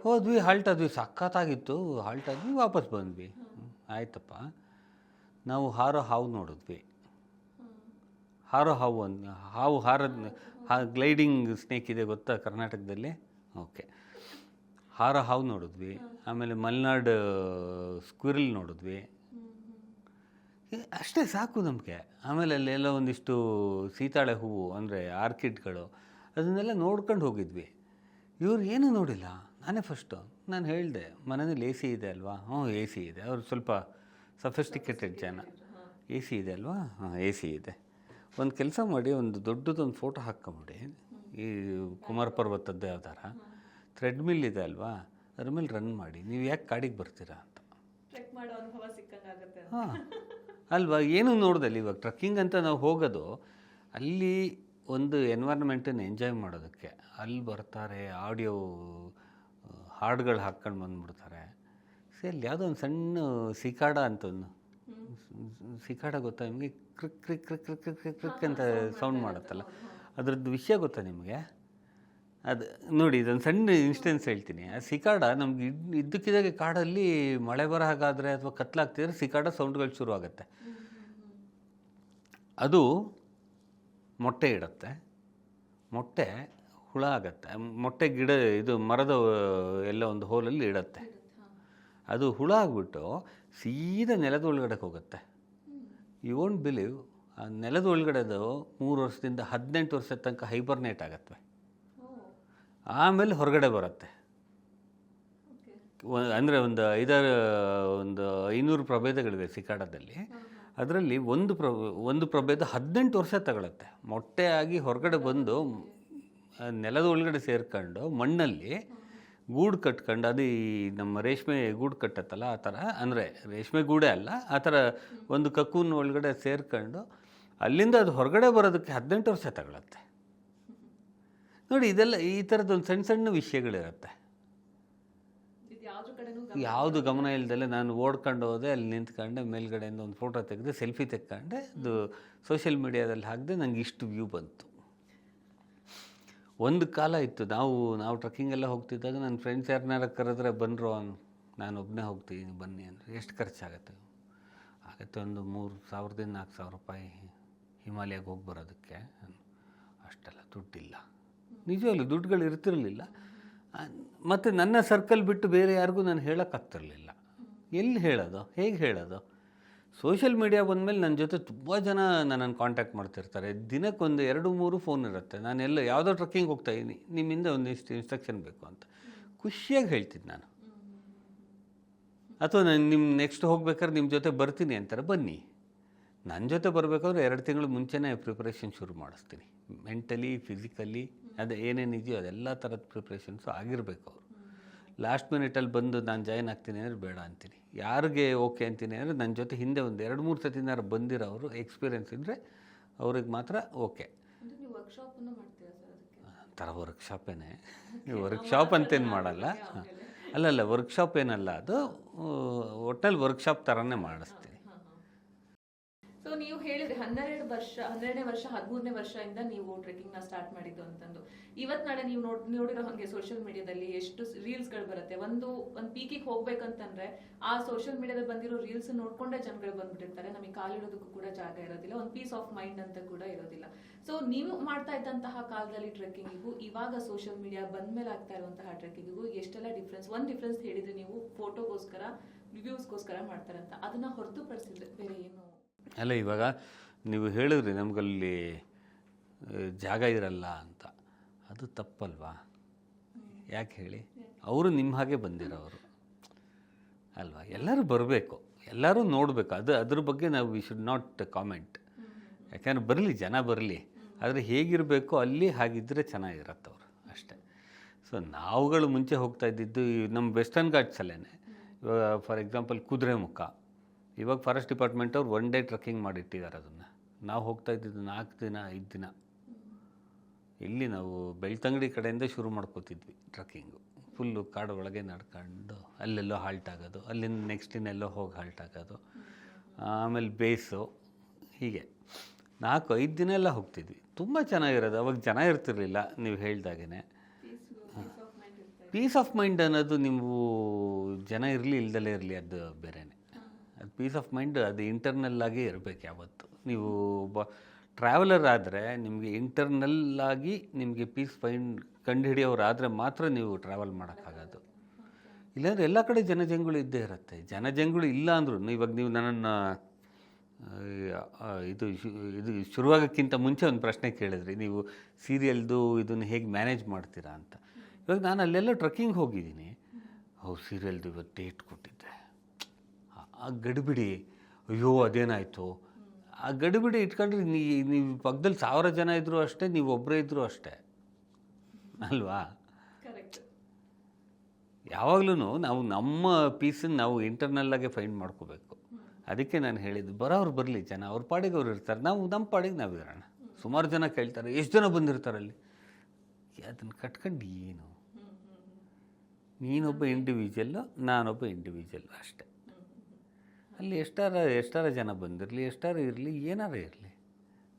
ಹೋದ್ವಿ
ಹಾಲ್ಟ್ ಆದ್ವಿ. ಸಖತ್ತಾಗಿತ್ತು. ಹಾಲ್ಟ್ ಆದ್ವಿ, ವಾಪಸ್ ಬಂದ್ವಿ. ಆಯ್ತಪ್ಪ. ನಾವು ಹಾರೋ ಹಾವು ನೋಡಿದ್ವಿ. ಹಾರೋ ಹಾವು ಅನ್, ಹಾವು ಹಾರದ ಹಾ ಗ್ಲೈಡಿಂಗ್ ಸ್ನೇಕ್ ಇದೆ ಗೊತ್ತಾ ಕರ್ನಾಟಕದಲ್ಲಿ? ಓಕೆ. ಹಾರ ಹಾವು ನೋಡಿದ್ವಿ. ಆಮೇಲೆ ಮಲೆನಾಡು, ಸ್ಕ್ವಿರಲ್ ನೋಡಿದ್ವಿ. ಅಷ್ಟೇ ಸಾಕು ನಮಗೆ. ಆಮೇಲೆ ಅಲ್ಲೆಲ್ಲ ಒಂದಿಷ್ಟು ಸೀತಾಳೆ ಹೂವು, ಅಂದರೆ ಆರ್ಕಿಡ್ಗಳು, ಅದನ್ನೆಲ್ಲ ನೋಡ್ಕೊಂಡು ಹೋಗಿದ್ವಿ. ಇವ್ರು ಏನೂ ನೋಡಿಲ್ಲ. ನಾನೇ ಫಸ್ಟು ನಾನು ಹೇಳಿದೆ, ಮನೆಯಲ್ಲಿ ಎ ಸಿ ಇದೆ ಅಲ್ವಾ? ಹ್ಞೂ ಎ ಸಿ ಇದೆ. ಅವ್ರು ಸ್ವಲ್ಪ ಸಫಿಸ್ಟಿಕೇಟೆಡ್ ಜನ. ಎ ಸಿ ಇದೆ ಅಲ್ವಾ? ಹಾಂ, ಎ ಸಿ ಇದೆ. ಒಂದು ಕೆಲಸ ಮಾಡಿ ಒಂದು ದೊಡ್ಡದೊಂದು ಫೋಟೋ ಹಾಕ್ಕೊಂಬಿಡಿ. ಈ ಕುಮಾರ ಪರ್ವತದ್ದು ಯಾವ್ದಾರ ಥ್ರೆಡ್ಮಿಲ್ ಇದೆ ಅಲ್ವಾ? ಅದ್ರ ಮೇಲೆ ರನ್ ಮಾಡಿ. ನೀವು ಯಾಕೆ ಕಾಡಿಗೆ ಬರ್ತೀರಾ ಅಂತ. ಹಾಂ. ಅಲ್ವಾ? ಏನು ನೋಡ್ದಲ್ಲಿ ಇವಾಗ? ಟ್ರಕ್ಕಿಂಗ್ ಅಂತ ನಾವು ಹೋಗೋದು ಅಲ್ಲಿ ಒಂದು ಎನ್ವೈರ್ಮೆಂಟನ್ನು ಎಂಜಾಯ್ ಮಾಡೋದಕ್ಕೆ. ಅಲ್ಲಿ ಬರ್ತಾರೆ ಆಡಿಯೋ ಹಾಡುಗಳು ಹಾಕ್ಕೊಂಡು ಬಂದ್ಬಿಡ್ತಾರೆ. ಸೊ ಅಲ್ಲಿ ಯಾವುದೋ ಒಂದು ಸಣ್ಣ ಸಿಕಾಡ ಅಂತ ಒಂದು ಸಿಕಾಡ ಗೊತ್ತಾ ನಿಮಗೆ? ಕ್ರಿಕ್ ಕ್ರಿಕ್ ಕ್ರಿಕ್ ಕ್ರಿಕ್ ಕ್ರಿಕ್ ಕ್ರಿಕ್ ಕ್ರಿಕ್ ಅಂತ ಸೌಂಡ್ ಮಾಡುತ್ತಲ್ಲ. ಅದ್ರದ್ದು ವಿಷಯ ಗೊತ್ತಾ ನಿಮಗೆ? ಅದು ನೋಡಿ ಇದೊಂದು ಸಣ್ಣ ಇನ್ಸ್ಟೆನ್ಸ್ ಹೇಳ್ತೀನಿ. ಆ ಸಿಕಾಡ ನಮ್ಗೆ ಇದ್ ಇದ್ದಕ್ಕಿದ್ದಾಗೆ ಕಾಡಲ್ಲಿ ಮಳೆ ಬರೋ ಹಾಗಾದರೆ ಅಥವಾ ಕತ್ಲಾಗ್ತಿದ್ರೆ ಸಿಕಾಡ ಸೌಂಡ್ಗಳು ಶುರು ಆಗುತ್ತೆ ಅದು ಮೊಟ್ಟೆ ಇಡುತ್ತೆ. ಮೊಟ್ಟೆ ಹುಳ ಆಗತ್ತೆ. ಮೊಟ್ಟೆ ಗಿಡ ಇದು ಮರದ ಎಲ್ಲ ಒಂದು ಹೋಲಲ್ಲಿ ಇಡತ್ತೆ. ಅದು ಹುಳ ಆಗಿಬಿಟ್ಟು ಸೀದಾ ನೆಲದ ಒಳಗಡೆ ಹೋಗುತ್ತೆ. ಯು ವೋಂಟ್ ಬಿಲೀವ್ ಆ ನೆಲದ ಒಳಗಡೆದು ಮೂರು ವರ್ಷದಿಂದ ಹದಿನೆಂಟು ವರ್ಷದ ತನಕ ಹೈಬರ್ನೇಟ್ ಆಗತ್ತೆ. ಆಮೇಲೆ ಹೊರಗಡೆ ಬರುತ್ತೆ. ಅಂದರೆ ಒಂದು ಐದಾರು ಒಂದು ಐನೂರು ಪ್ರಭೇದಗಳಿವೆ ಸಿಕಾಡದಲ್ಲಿ. ಅದರಲ್ಲಿ ಒಂದು ಪ್ರ ಒಂದು ಪ್ರಭೇದ ಹದಿನೆಂಟು ವರ್ಷ ತಗೊಳತ್ತೆ. ಮೊಟ್ಟೆ ಆಗಿ ಹೊರಗಡೆ ಬಂದು ನೆಲದ ಒಳಗಡೆ ಸೇರ್ಕೊಂಡು ಮಣ್ಣಲ್ಲಿ ಗೂಡು ಕಟ್ಕೊಂಡು, ಅದು ಈ ನಮ್ಮ ರೇಷ್ಮೆ ಗೂಡು ಕಟ್ಟತ್ತಲ್ಲ, ಆ ಥರ, ಅಂದರೆ ರೇಷ್ಮೆ ಗೂಡೇ ಅಲ್ಲ, ಆ ಥರ ಒಂದು ಕಕ್ಕೂನ್ ಒಳಗಡೆ ಸೇರ್ಕೊಂಡು, ಅಲ್ಲಿಂದ ಅದು ಹೊರಗಡೆ ಬರೋದಕ್ಕೆ ಹದಿನೆಂಟು ವರ್ಷ ತಗೊಳತ್ತೆ. ನೋಡಿ, ಇದೆಲ್ಲ ಈ ಥರದ್ದೊಂದು ಸಣ್ಣ ಸಣ್ಣ ವಿಷಯಗಳಿರುತ್ತೆ. ಯಾವುದು ಗಮನ ಇಲ್ದಲೆ ನಾನು ಓಡ್ಕೊಂಡು ಹೋದೆ, ಅಲ್ಲಿ ನಿಂತ್ಕೊಂಡೆ, ಮೇಲ್ಗಡೆಯಿಂದ ಒಂದು ಫೋಟೋ ತೆಗೆದು, ಸೆಲ್ಫಿ ತೆಕ್ಕೊಂಡೆ ಅದು ಸೋಷಿಯಲ್ ಮೀಡಿಯಾದಲ್ಲಿ ಹಾಕಿದೆ ನನಗೆ ಇಷ್ಟು ವ್ಯೂ ಬಂತು. ಒಂದು ಕಾಲ ಇತ್ತು. ನಾವು ನಾವು ಟ್ರಕ್ಕಿಂಗೆಲ್ಲ ಹೋಗ್ತಿದ್ದಾಗ ನನ್ನ ಫ್ರೆಂಡ್ಸ್ ಯಾರನ್ನಾರ ಕರೆದ್ರೆ ಬಂದರು ನಾನು ಒಬ್ಬನೇ ಹೋಗ್ತೀನಿ ಬನ್ನಿ ಅಂದರೆ. ಎಷ್ಟು ಖರ್ಚಾಗತ್ತೆ? ಆಗತ್ತೆ ಒಂದು ಮೂರು ಸಾವಿರದಿಂದ ನಾಲ್ಕು ಸಾವಿರ ರೂಪಾಯಿ ಹಿಮಾಲಯಕ್ಕೆ ಹೋಗಿ ಬರೋದಕ್ಕೆ. ಅಷ್ಟೆಲ್ಲ ದುಡ್ಡಿಲ್ಲ. ನಿಜವಾಗ್ಲೂ ದುಡ್ಡುಗಳು ಇರ್ತಿರಲಿಲ್ಲ. ಮತ್ತು ನನ್ನ ಸರ್ಕಲ್ ಬಿಟ್ಟು ಬೇರೆ ಯಾರಿಗೂ ನಾನು ಹೇಳೋಕ್ಕಾಗ್ತಿರಲಿಲ್ಲ ಎಲ್ಲಿ ಹೇಳೋದು? ಹೇಗೆ ಹೇಳೋದು? ಸೋಷಿಯಲ್ ಮೀಡಿಯಾ ಬಂದಮೇಲೆ ನನ್ನ ಜೊತೆ ತುಂಬ ಜನ ನನ್ನನ್ನು ಕಾಂಟ್ಯಾಕ್ಟ್ ಮಾಡ್ತಿರ್ತಾರೆ. ದಿನಕ್ಕೊಂದು ಎರಡು, ಮೂರು ಫೋನ್ ಇರುತ್ತೆ. ನಾನು ಎಲ್ಲ ಯಾವುದೋ ಟ್ರಕ್ಕಿಂಗ್ ಹೋಗ್ತಾ ಇದ್ದೀನಿ ನಿಮ್ಮಿಂದ ಒಂದಿಷ್ಟು ಇನ್ಸ್ಟ್ರಕ್ಷನ್ ಬೇಕು ಅಂತ. ಖುಷಿಯಾಗಿ ಹೇಳ್ತಿದ್ದೆ ನಾನು. ಅಥವಾ ನಾನು ನಿಮ್ಮ ನೆಕ್ಸ್ಟ್ ಹೋಗ್ಬೇಕಾದ್ರೆ ನಿಮ್ಮ ಜೊತೆ ಬರ್ತೀನಿ ಅಂತಾರೆ. ಬನ್ನಿ. ನನ್ನ ಜೊತೆ ಬರಬೇಕಾದ್ರೆ ಎರಡು ತಿಂಗಳು ಮುಂಚೆನೇ ಪ್ರಿಪ್ರೇಷನ್ ಶುರು ಮಾಡಿಸ್ತೀನಿ. ಮೆಂಟಲಿ ಫಿಸಿಕಲಿ ಅದು ಏನೇನಿದೆಯೋ ಅದೆಲ್ಲ ಥರದ ಪ್ರಿಪ್ರೇಷನ್ಸು ಆಗಿರಬೇಕು ಅವರು. ಲಾಸ್ಟ್ ಮಿನಿಟಲ್ಲಿ ಬಂದು ನಾನು ಜಾಯ್ನ್ ಆಗ್ತೀನಿ ಅಂದರೆ ಬೇಡ ಅಂತೀನಿ. ಯಾರಿಗೆ ಓಕೆ ಅಂತೀನಿ ಅಂದರೆ ನನ್ನ ಜೊತೆ ಹಿಂದೆ ಒಂದು ಎರಡು ಮೂರು ಸತಿನಾರು ಅವರು ಎಕ್ಸ್ಪೀರಿಯೆನ್ಸ್ ಇದ್ದರೆ ಅವ್ರಿಗೆ ಮಾತ್ರ ಓಕೆ. ಥರ ವರ್ಕ್ಶಾಪೇನೆ ವರ್ಕ್ಶಾಪ್ ಅಂತೇನು ಮಾಡಲ್ಲ. ಅಲ್ಲಲ್ಲ ವರ್ಕ್ಶಾಪ್ ಏನಲ್ಲ ಅದು ಒಟ್ಟಲ್ಲಿ ವರ್ಕ್ಶಾಪ್ ಥರನೇ ಮಾಡಿಸ್ತೀನಿ.
ಸೊ ನೀವು ಹೇಳಿದ್ರೆ ಹನ್ನೆರಡು ವರ್ಷ, ಹನ್ನೆರಡನೇ ವರ್ಷ, ಹದಿಮೂರನೇ ವರ್ಷದಿಂದ ನೀವು ಟ್ರೆಕಿಂಗ್ನ ಸ್ಟಾರ್ಟ್ ಮಾಡಿದ್ದು ಅಂತಂದು. ಇವತ್ ನಾಳೆ ನೀವು ನೋಡ್, ನೋಡಿರೋ ಹಂಗೆ ಸೋಷಿಯಲ್ ಮೀಡಿಯಾದಲ್ಲಿ ಎಷ್ಟು ರೀಲ್ಸ್ಗಳು ಬರುತ್ತೆ. ಒಂದು ಒಂದು ಪೀಕಿಗೆ ಹೋಗ್ಬೇಕಂತಂದ್ರೆ ಆ ಸೋಷಿಯಲ್ ಮೀಡಿಯಾದಲ್ಲಿ ಬಂದಿರೋ ರೀಲ್ಸ್ ನೋಡ್ಕೊಂಡೇ ಜನಗಳು ಬಂದ್ಬಿಟ್ಟಿರ್ತಾರೆ. ನಮಗೆ ಕಾಲಿಡೋದಕ್ಕೂ ಕೂಡ ಜಾಗ ಇರೋದಿಲ್ಲ. ಒಂದು ಪೀಸ್ ಆಫ್ ಮೈಂಡ್ ಅಂತ ಕೂಡ ಇರೋದಿಲ್ಲ. ಸೊ ನೀವು ಮಾಡ್ತಾ ಇದ್ದಂತಹ ಕಾಲದಲ್ಲಿ ಟ್ರೆಕ್ಕಿಂಗಿಗೂ ಇವಾಗ ಸೋಷಿಯಲ್ ಮೀಡಿಯಾ ಬಂದ್ಮೇಲೆ ಆಗ್ತಾ ಇರುವಂತಹ ಟ್ರೆಕ್ಕಿಂಗಿಗೂ ಎಷ್ಟೆಲ್ಲ ಡಿಫ್ರೆನ್ಸ್ ಒಂದ್ ಡಿಫ್ರೆನ್ಸ್ ಹೇಳಿದ್ರೆ ನೀವು ಫೋಟೋಗೋಸ್ಕರ ರಿವ್ಯೂಸ್ಗೋಸ್ಕರ ಮಾಡ್ತಾರಂತ. ಅದನ್ನ ಹೊರತುಪಡಿಸಿದ್ರೆ ಬೇರೆ ಏನು
ಅಲ್ಲ, ಇವಾಗ ನೀವು ಹೇಳಿದ್ರಿ ನಮಗಲ್ಲಿ ಜಾಗ ಇರಲ್ಲ ಅಂತ. ಅದು ತಪ್ಪಲ್ವಾ? ಯಾಕೆ ಹೇಳಿ? ಅವರು ನಿಮ್ಮ ಹಾಗೆ ಬಂದಿರೋರು. ಅಲ್ವಾ? ಎಲ್ಲರೂ ಬರಬೇಕು. ಎಲ್ಲರೂ ನೋಡಬೇಕು. ಅದು, ಅದ್ರ ಬಗ್ಗೆ ನಾವು ವಿ ಶುಡ್ ನಾಟ್ ಕಾಮೆಂಟ್ ಯಾಕೆಂದ್ರೆ ಬರಲಿ, ಜನ ಬರಲಿ. ಆದರೆ ಹೇಗಿರಬೇಕು ಅಲ್ಲಿ ಹಾಗಿದ್ದರೆ ಚೆನ್ನಾಗಿರತ್ತೆ ಅವರು ಅಷ್ಟೇ. ಸೊ ನಾವುಗಳು ಮುಂಚೆ ಹೋಗ್ತಾ ಇದ್ದಿದ್ದು ನಮ್ಮ ವೆಸ್ಟರ್ನ್ ಘಾಟ್ಸಲ್ಲೇ ಇವಾಗ ಫಾರ್ ಎಕ್ಸಾಂಪಲ್ ಕುದುರೆಮುಖ ಇವಾಗ ಫಾರೆಸ್ಟ್ ಡಿಪಾರ್ಟ್ಮೆಂಟ್ ಅವ್ರು ಒನ್ ಡೇ ಟ್ರಕ್ಕಿಂಗ್ ಮಾಡಿಟ್ಟಿದ್ದಾರೆ ಅದನ್ನು. ನಾವು ಹೋಗ್ತಾ ಇದ್ದಿದ್ದು ನಾಲ್ಕು ದಿನ ಐದು ದಿನ. ಇಲ್ಲಿ ನಾವು ಬೆಳ್ತಂಗಡಿ ಕಡೆಯಿಂದ ಶುರು ಮಾಡ್ಕೋತಿದ್ವಿ ಟ್ರಕ್ಕಿಂಗು ಫುಲ್ಲು ಕಾಡು ಒಳಗೆ ನಡ್ಕೊಂಡು ಅಲ್ಲೆಲ್ಲೋ ಹಾಲ್ಟ್ ಆಗೋದು ಅಲ್ಲಿಂದ ನೆಕ್ಸ್ಟ್ ಇನ್ನೆಲ್ಲೋ ಹೋಗಿ ಹಾಲ್ಟ್ ಆಗೋದು. ಆಮೇಲೆ ಬೇಸು ಹೀಗೆ. ನಾಲ್ಕು ಐದು ದಿನ ಎಲ್ಲ ಹೋಗ್ತಿದ್ವಿ. ತುಂಬ ಚೆನ್ನಾಗಿರೋದು. ಅವಾಗ ಜನ ಇರ್ತಿರ್ಲಿಲ್ಲ ನೀವು ಹೇಳ್ದಾಗೇ
ಪೀಸ್ ಆಫ್ ಮೈಂಡ್
ಅನ್ನೋದು ನೀವು ಜನ ಇರಲಿ ಇಲ್ದಲೇ ಇರಲಿ ಅದು ಬೇರೆನೇ. ಅದು ಪೀಸ್ ಆಫ್ ಮೈಂಡ್ ಅದು ಇಂಟರ್ನಲ್ ಆಗಿ ಇರಬೇಕು ಯಾವತ್ತು. ನೀವು ಒಬ್ಬ ಟ್ರಾವೆಲರ್ ಆದರೆ ನಿಮಗೆ ಇಂಟರ್ನಲ್ ಆಗಿ ನಿಮಗೆ ಪೀಸ್ ಫೈಂಡ್ ಕಂಡುಹಿಡಿಯೋರಾದರೆ ಮಾತ್ರ ನೀವು ಟ್ರಾವೆಲ್ ಮಾಡೋಕ್ಕಾಗೋದು. ಇಲ್ಲಾಂದರೆ ಎಲ್ಲ ಕಡೆ ಜನಜಂಗುಳಿ ಇದ್ದೇ ಇರುತ್ತೆ. ಜನಜಂಗುಳಿ ಇಲ್ಲ ಅಂದ್ರೂ, ಇವಾಗ ನೀವು ನನ್ನನ್ನು ಇದು ಇದು ಶುರುವಾಗೋಕ್ಕಿಂತ ಮುಂಚೆ ಒಂದು ಪ್ರಶ್ನೆ ಕೇಳಿದ್ರಿ. ನೀವು ಸೀರಿಯಲ್ದು ಇದನ್ನು ಹೇಗೆ ಮ್ಯಾನೇಜ್ ಮಾಡ್ತೀರಾ ಅಂತ. ಇವಾಗ ನಾನು ಅಲ್ಲೆಲ್ಲ ಟ್ರಕ್ಕಿಂಗ್ ಹೋಗಿದ್ದೀನಿ. ಅವು ಸೀರಿಯಲ್ದು ಇವತ್ತು ಡೇಟ್ ಕೊಟ್ಟಿದ್ದೆ. ಆ- ಗಡಿಬಿಡಿ ಅಯ್ಯೋ ಅದೇನಾಯಿತು? ಆ ಗಡಿಬಿಡಿ ಇಟ್ಕೊಂಡ್ರೆ ನೀ ನೀವು ಪಕ್ಕದಲ್ಲಿ ಸಾವಿರ ಜನ ಇದ್ದರೂ ಅಷ್ಟೇ ನೀವು ಒಬ್ಬರೇ ಇದ್ದರೂ ಅಷ್ಟೇ. ಅಲ್ವಾ? ಯಾವಾಗಲೂ ನಾವು ನಮ್ಮ ಪೀಸನ್ನ ನಾವು ಇಂಟರ್ನಲ್ಲಾಗೆ ಫೈಂಡ್ ಮಾಡ್ಕೋಬೇಕು. ಅದಕ್ಕೆ ನಾನು ಹೇಳಿದ್ದು ಬರೋರು ಬರಲಿ ಜನ ಅವ್ರ ಪಾಡಿಗೆ ಅವ್ರು ಇರ್ತಾರೆ. ನಾವು ನಮ್ಮ ಪಾಡಿಗೆ ನಾವು ಇರೋಣ. ಸುಮಾರು ಜನ ಕೇಳ್ತಾರೆ ಎಷ್ಟು ಜನ ಬಂದಿರ್ತಾರೆ ಅಲ್ಲಿ? ಅದನ್ನು ಕಟ್ಕೊಂಡು ಏನು? ನೀನೊಬ್ಬ ಇಂಡಿವಿಜುವಲ್ಲು ನಾನೊಬ್ಬ ಇಂಡಿವಿಜುವಲ್ ಅಷ್ಟೇ. ಅಲ್ಲಿ ಎಷ್ಟಾರ ಎಷ್ಟಾರ ಜನ ಬಂದಿರಲಿ ಎಷ್ಟಾರ ಇರಲಿ ಏನಾರ ಇರಲಿ.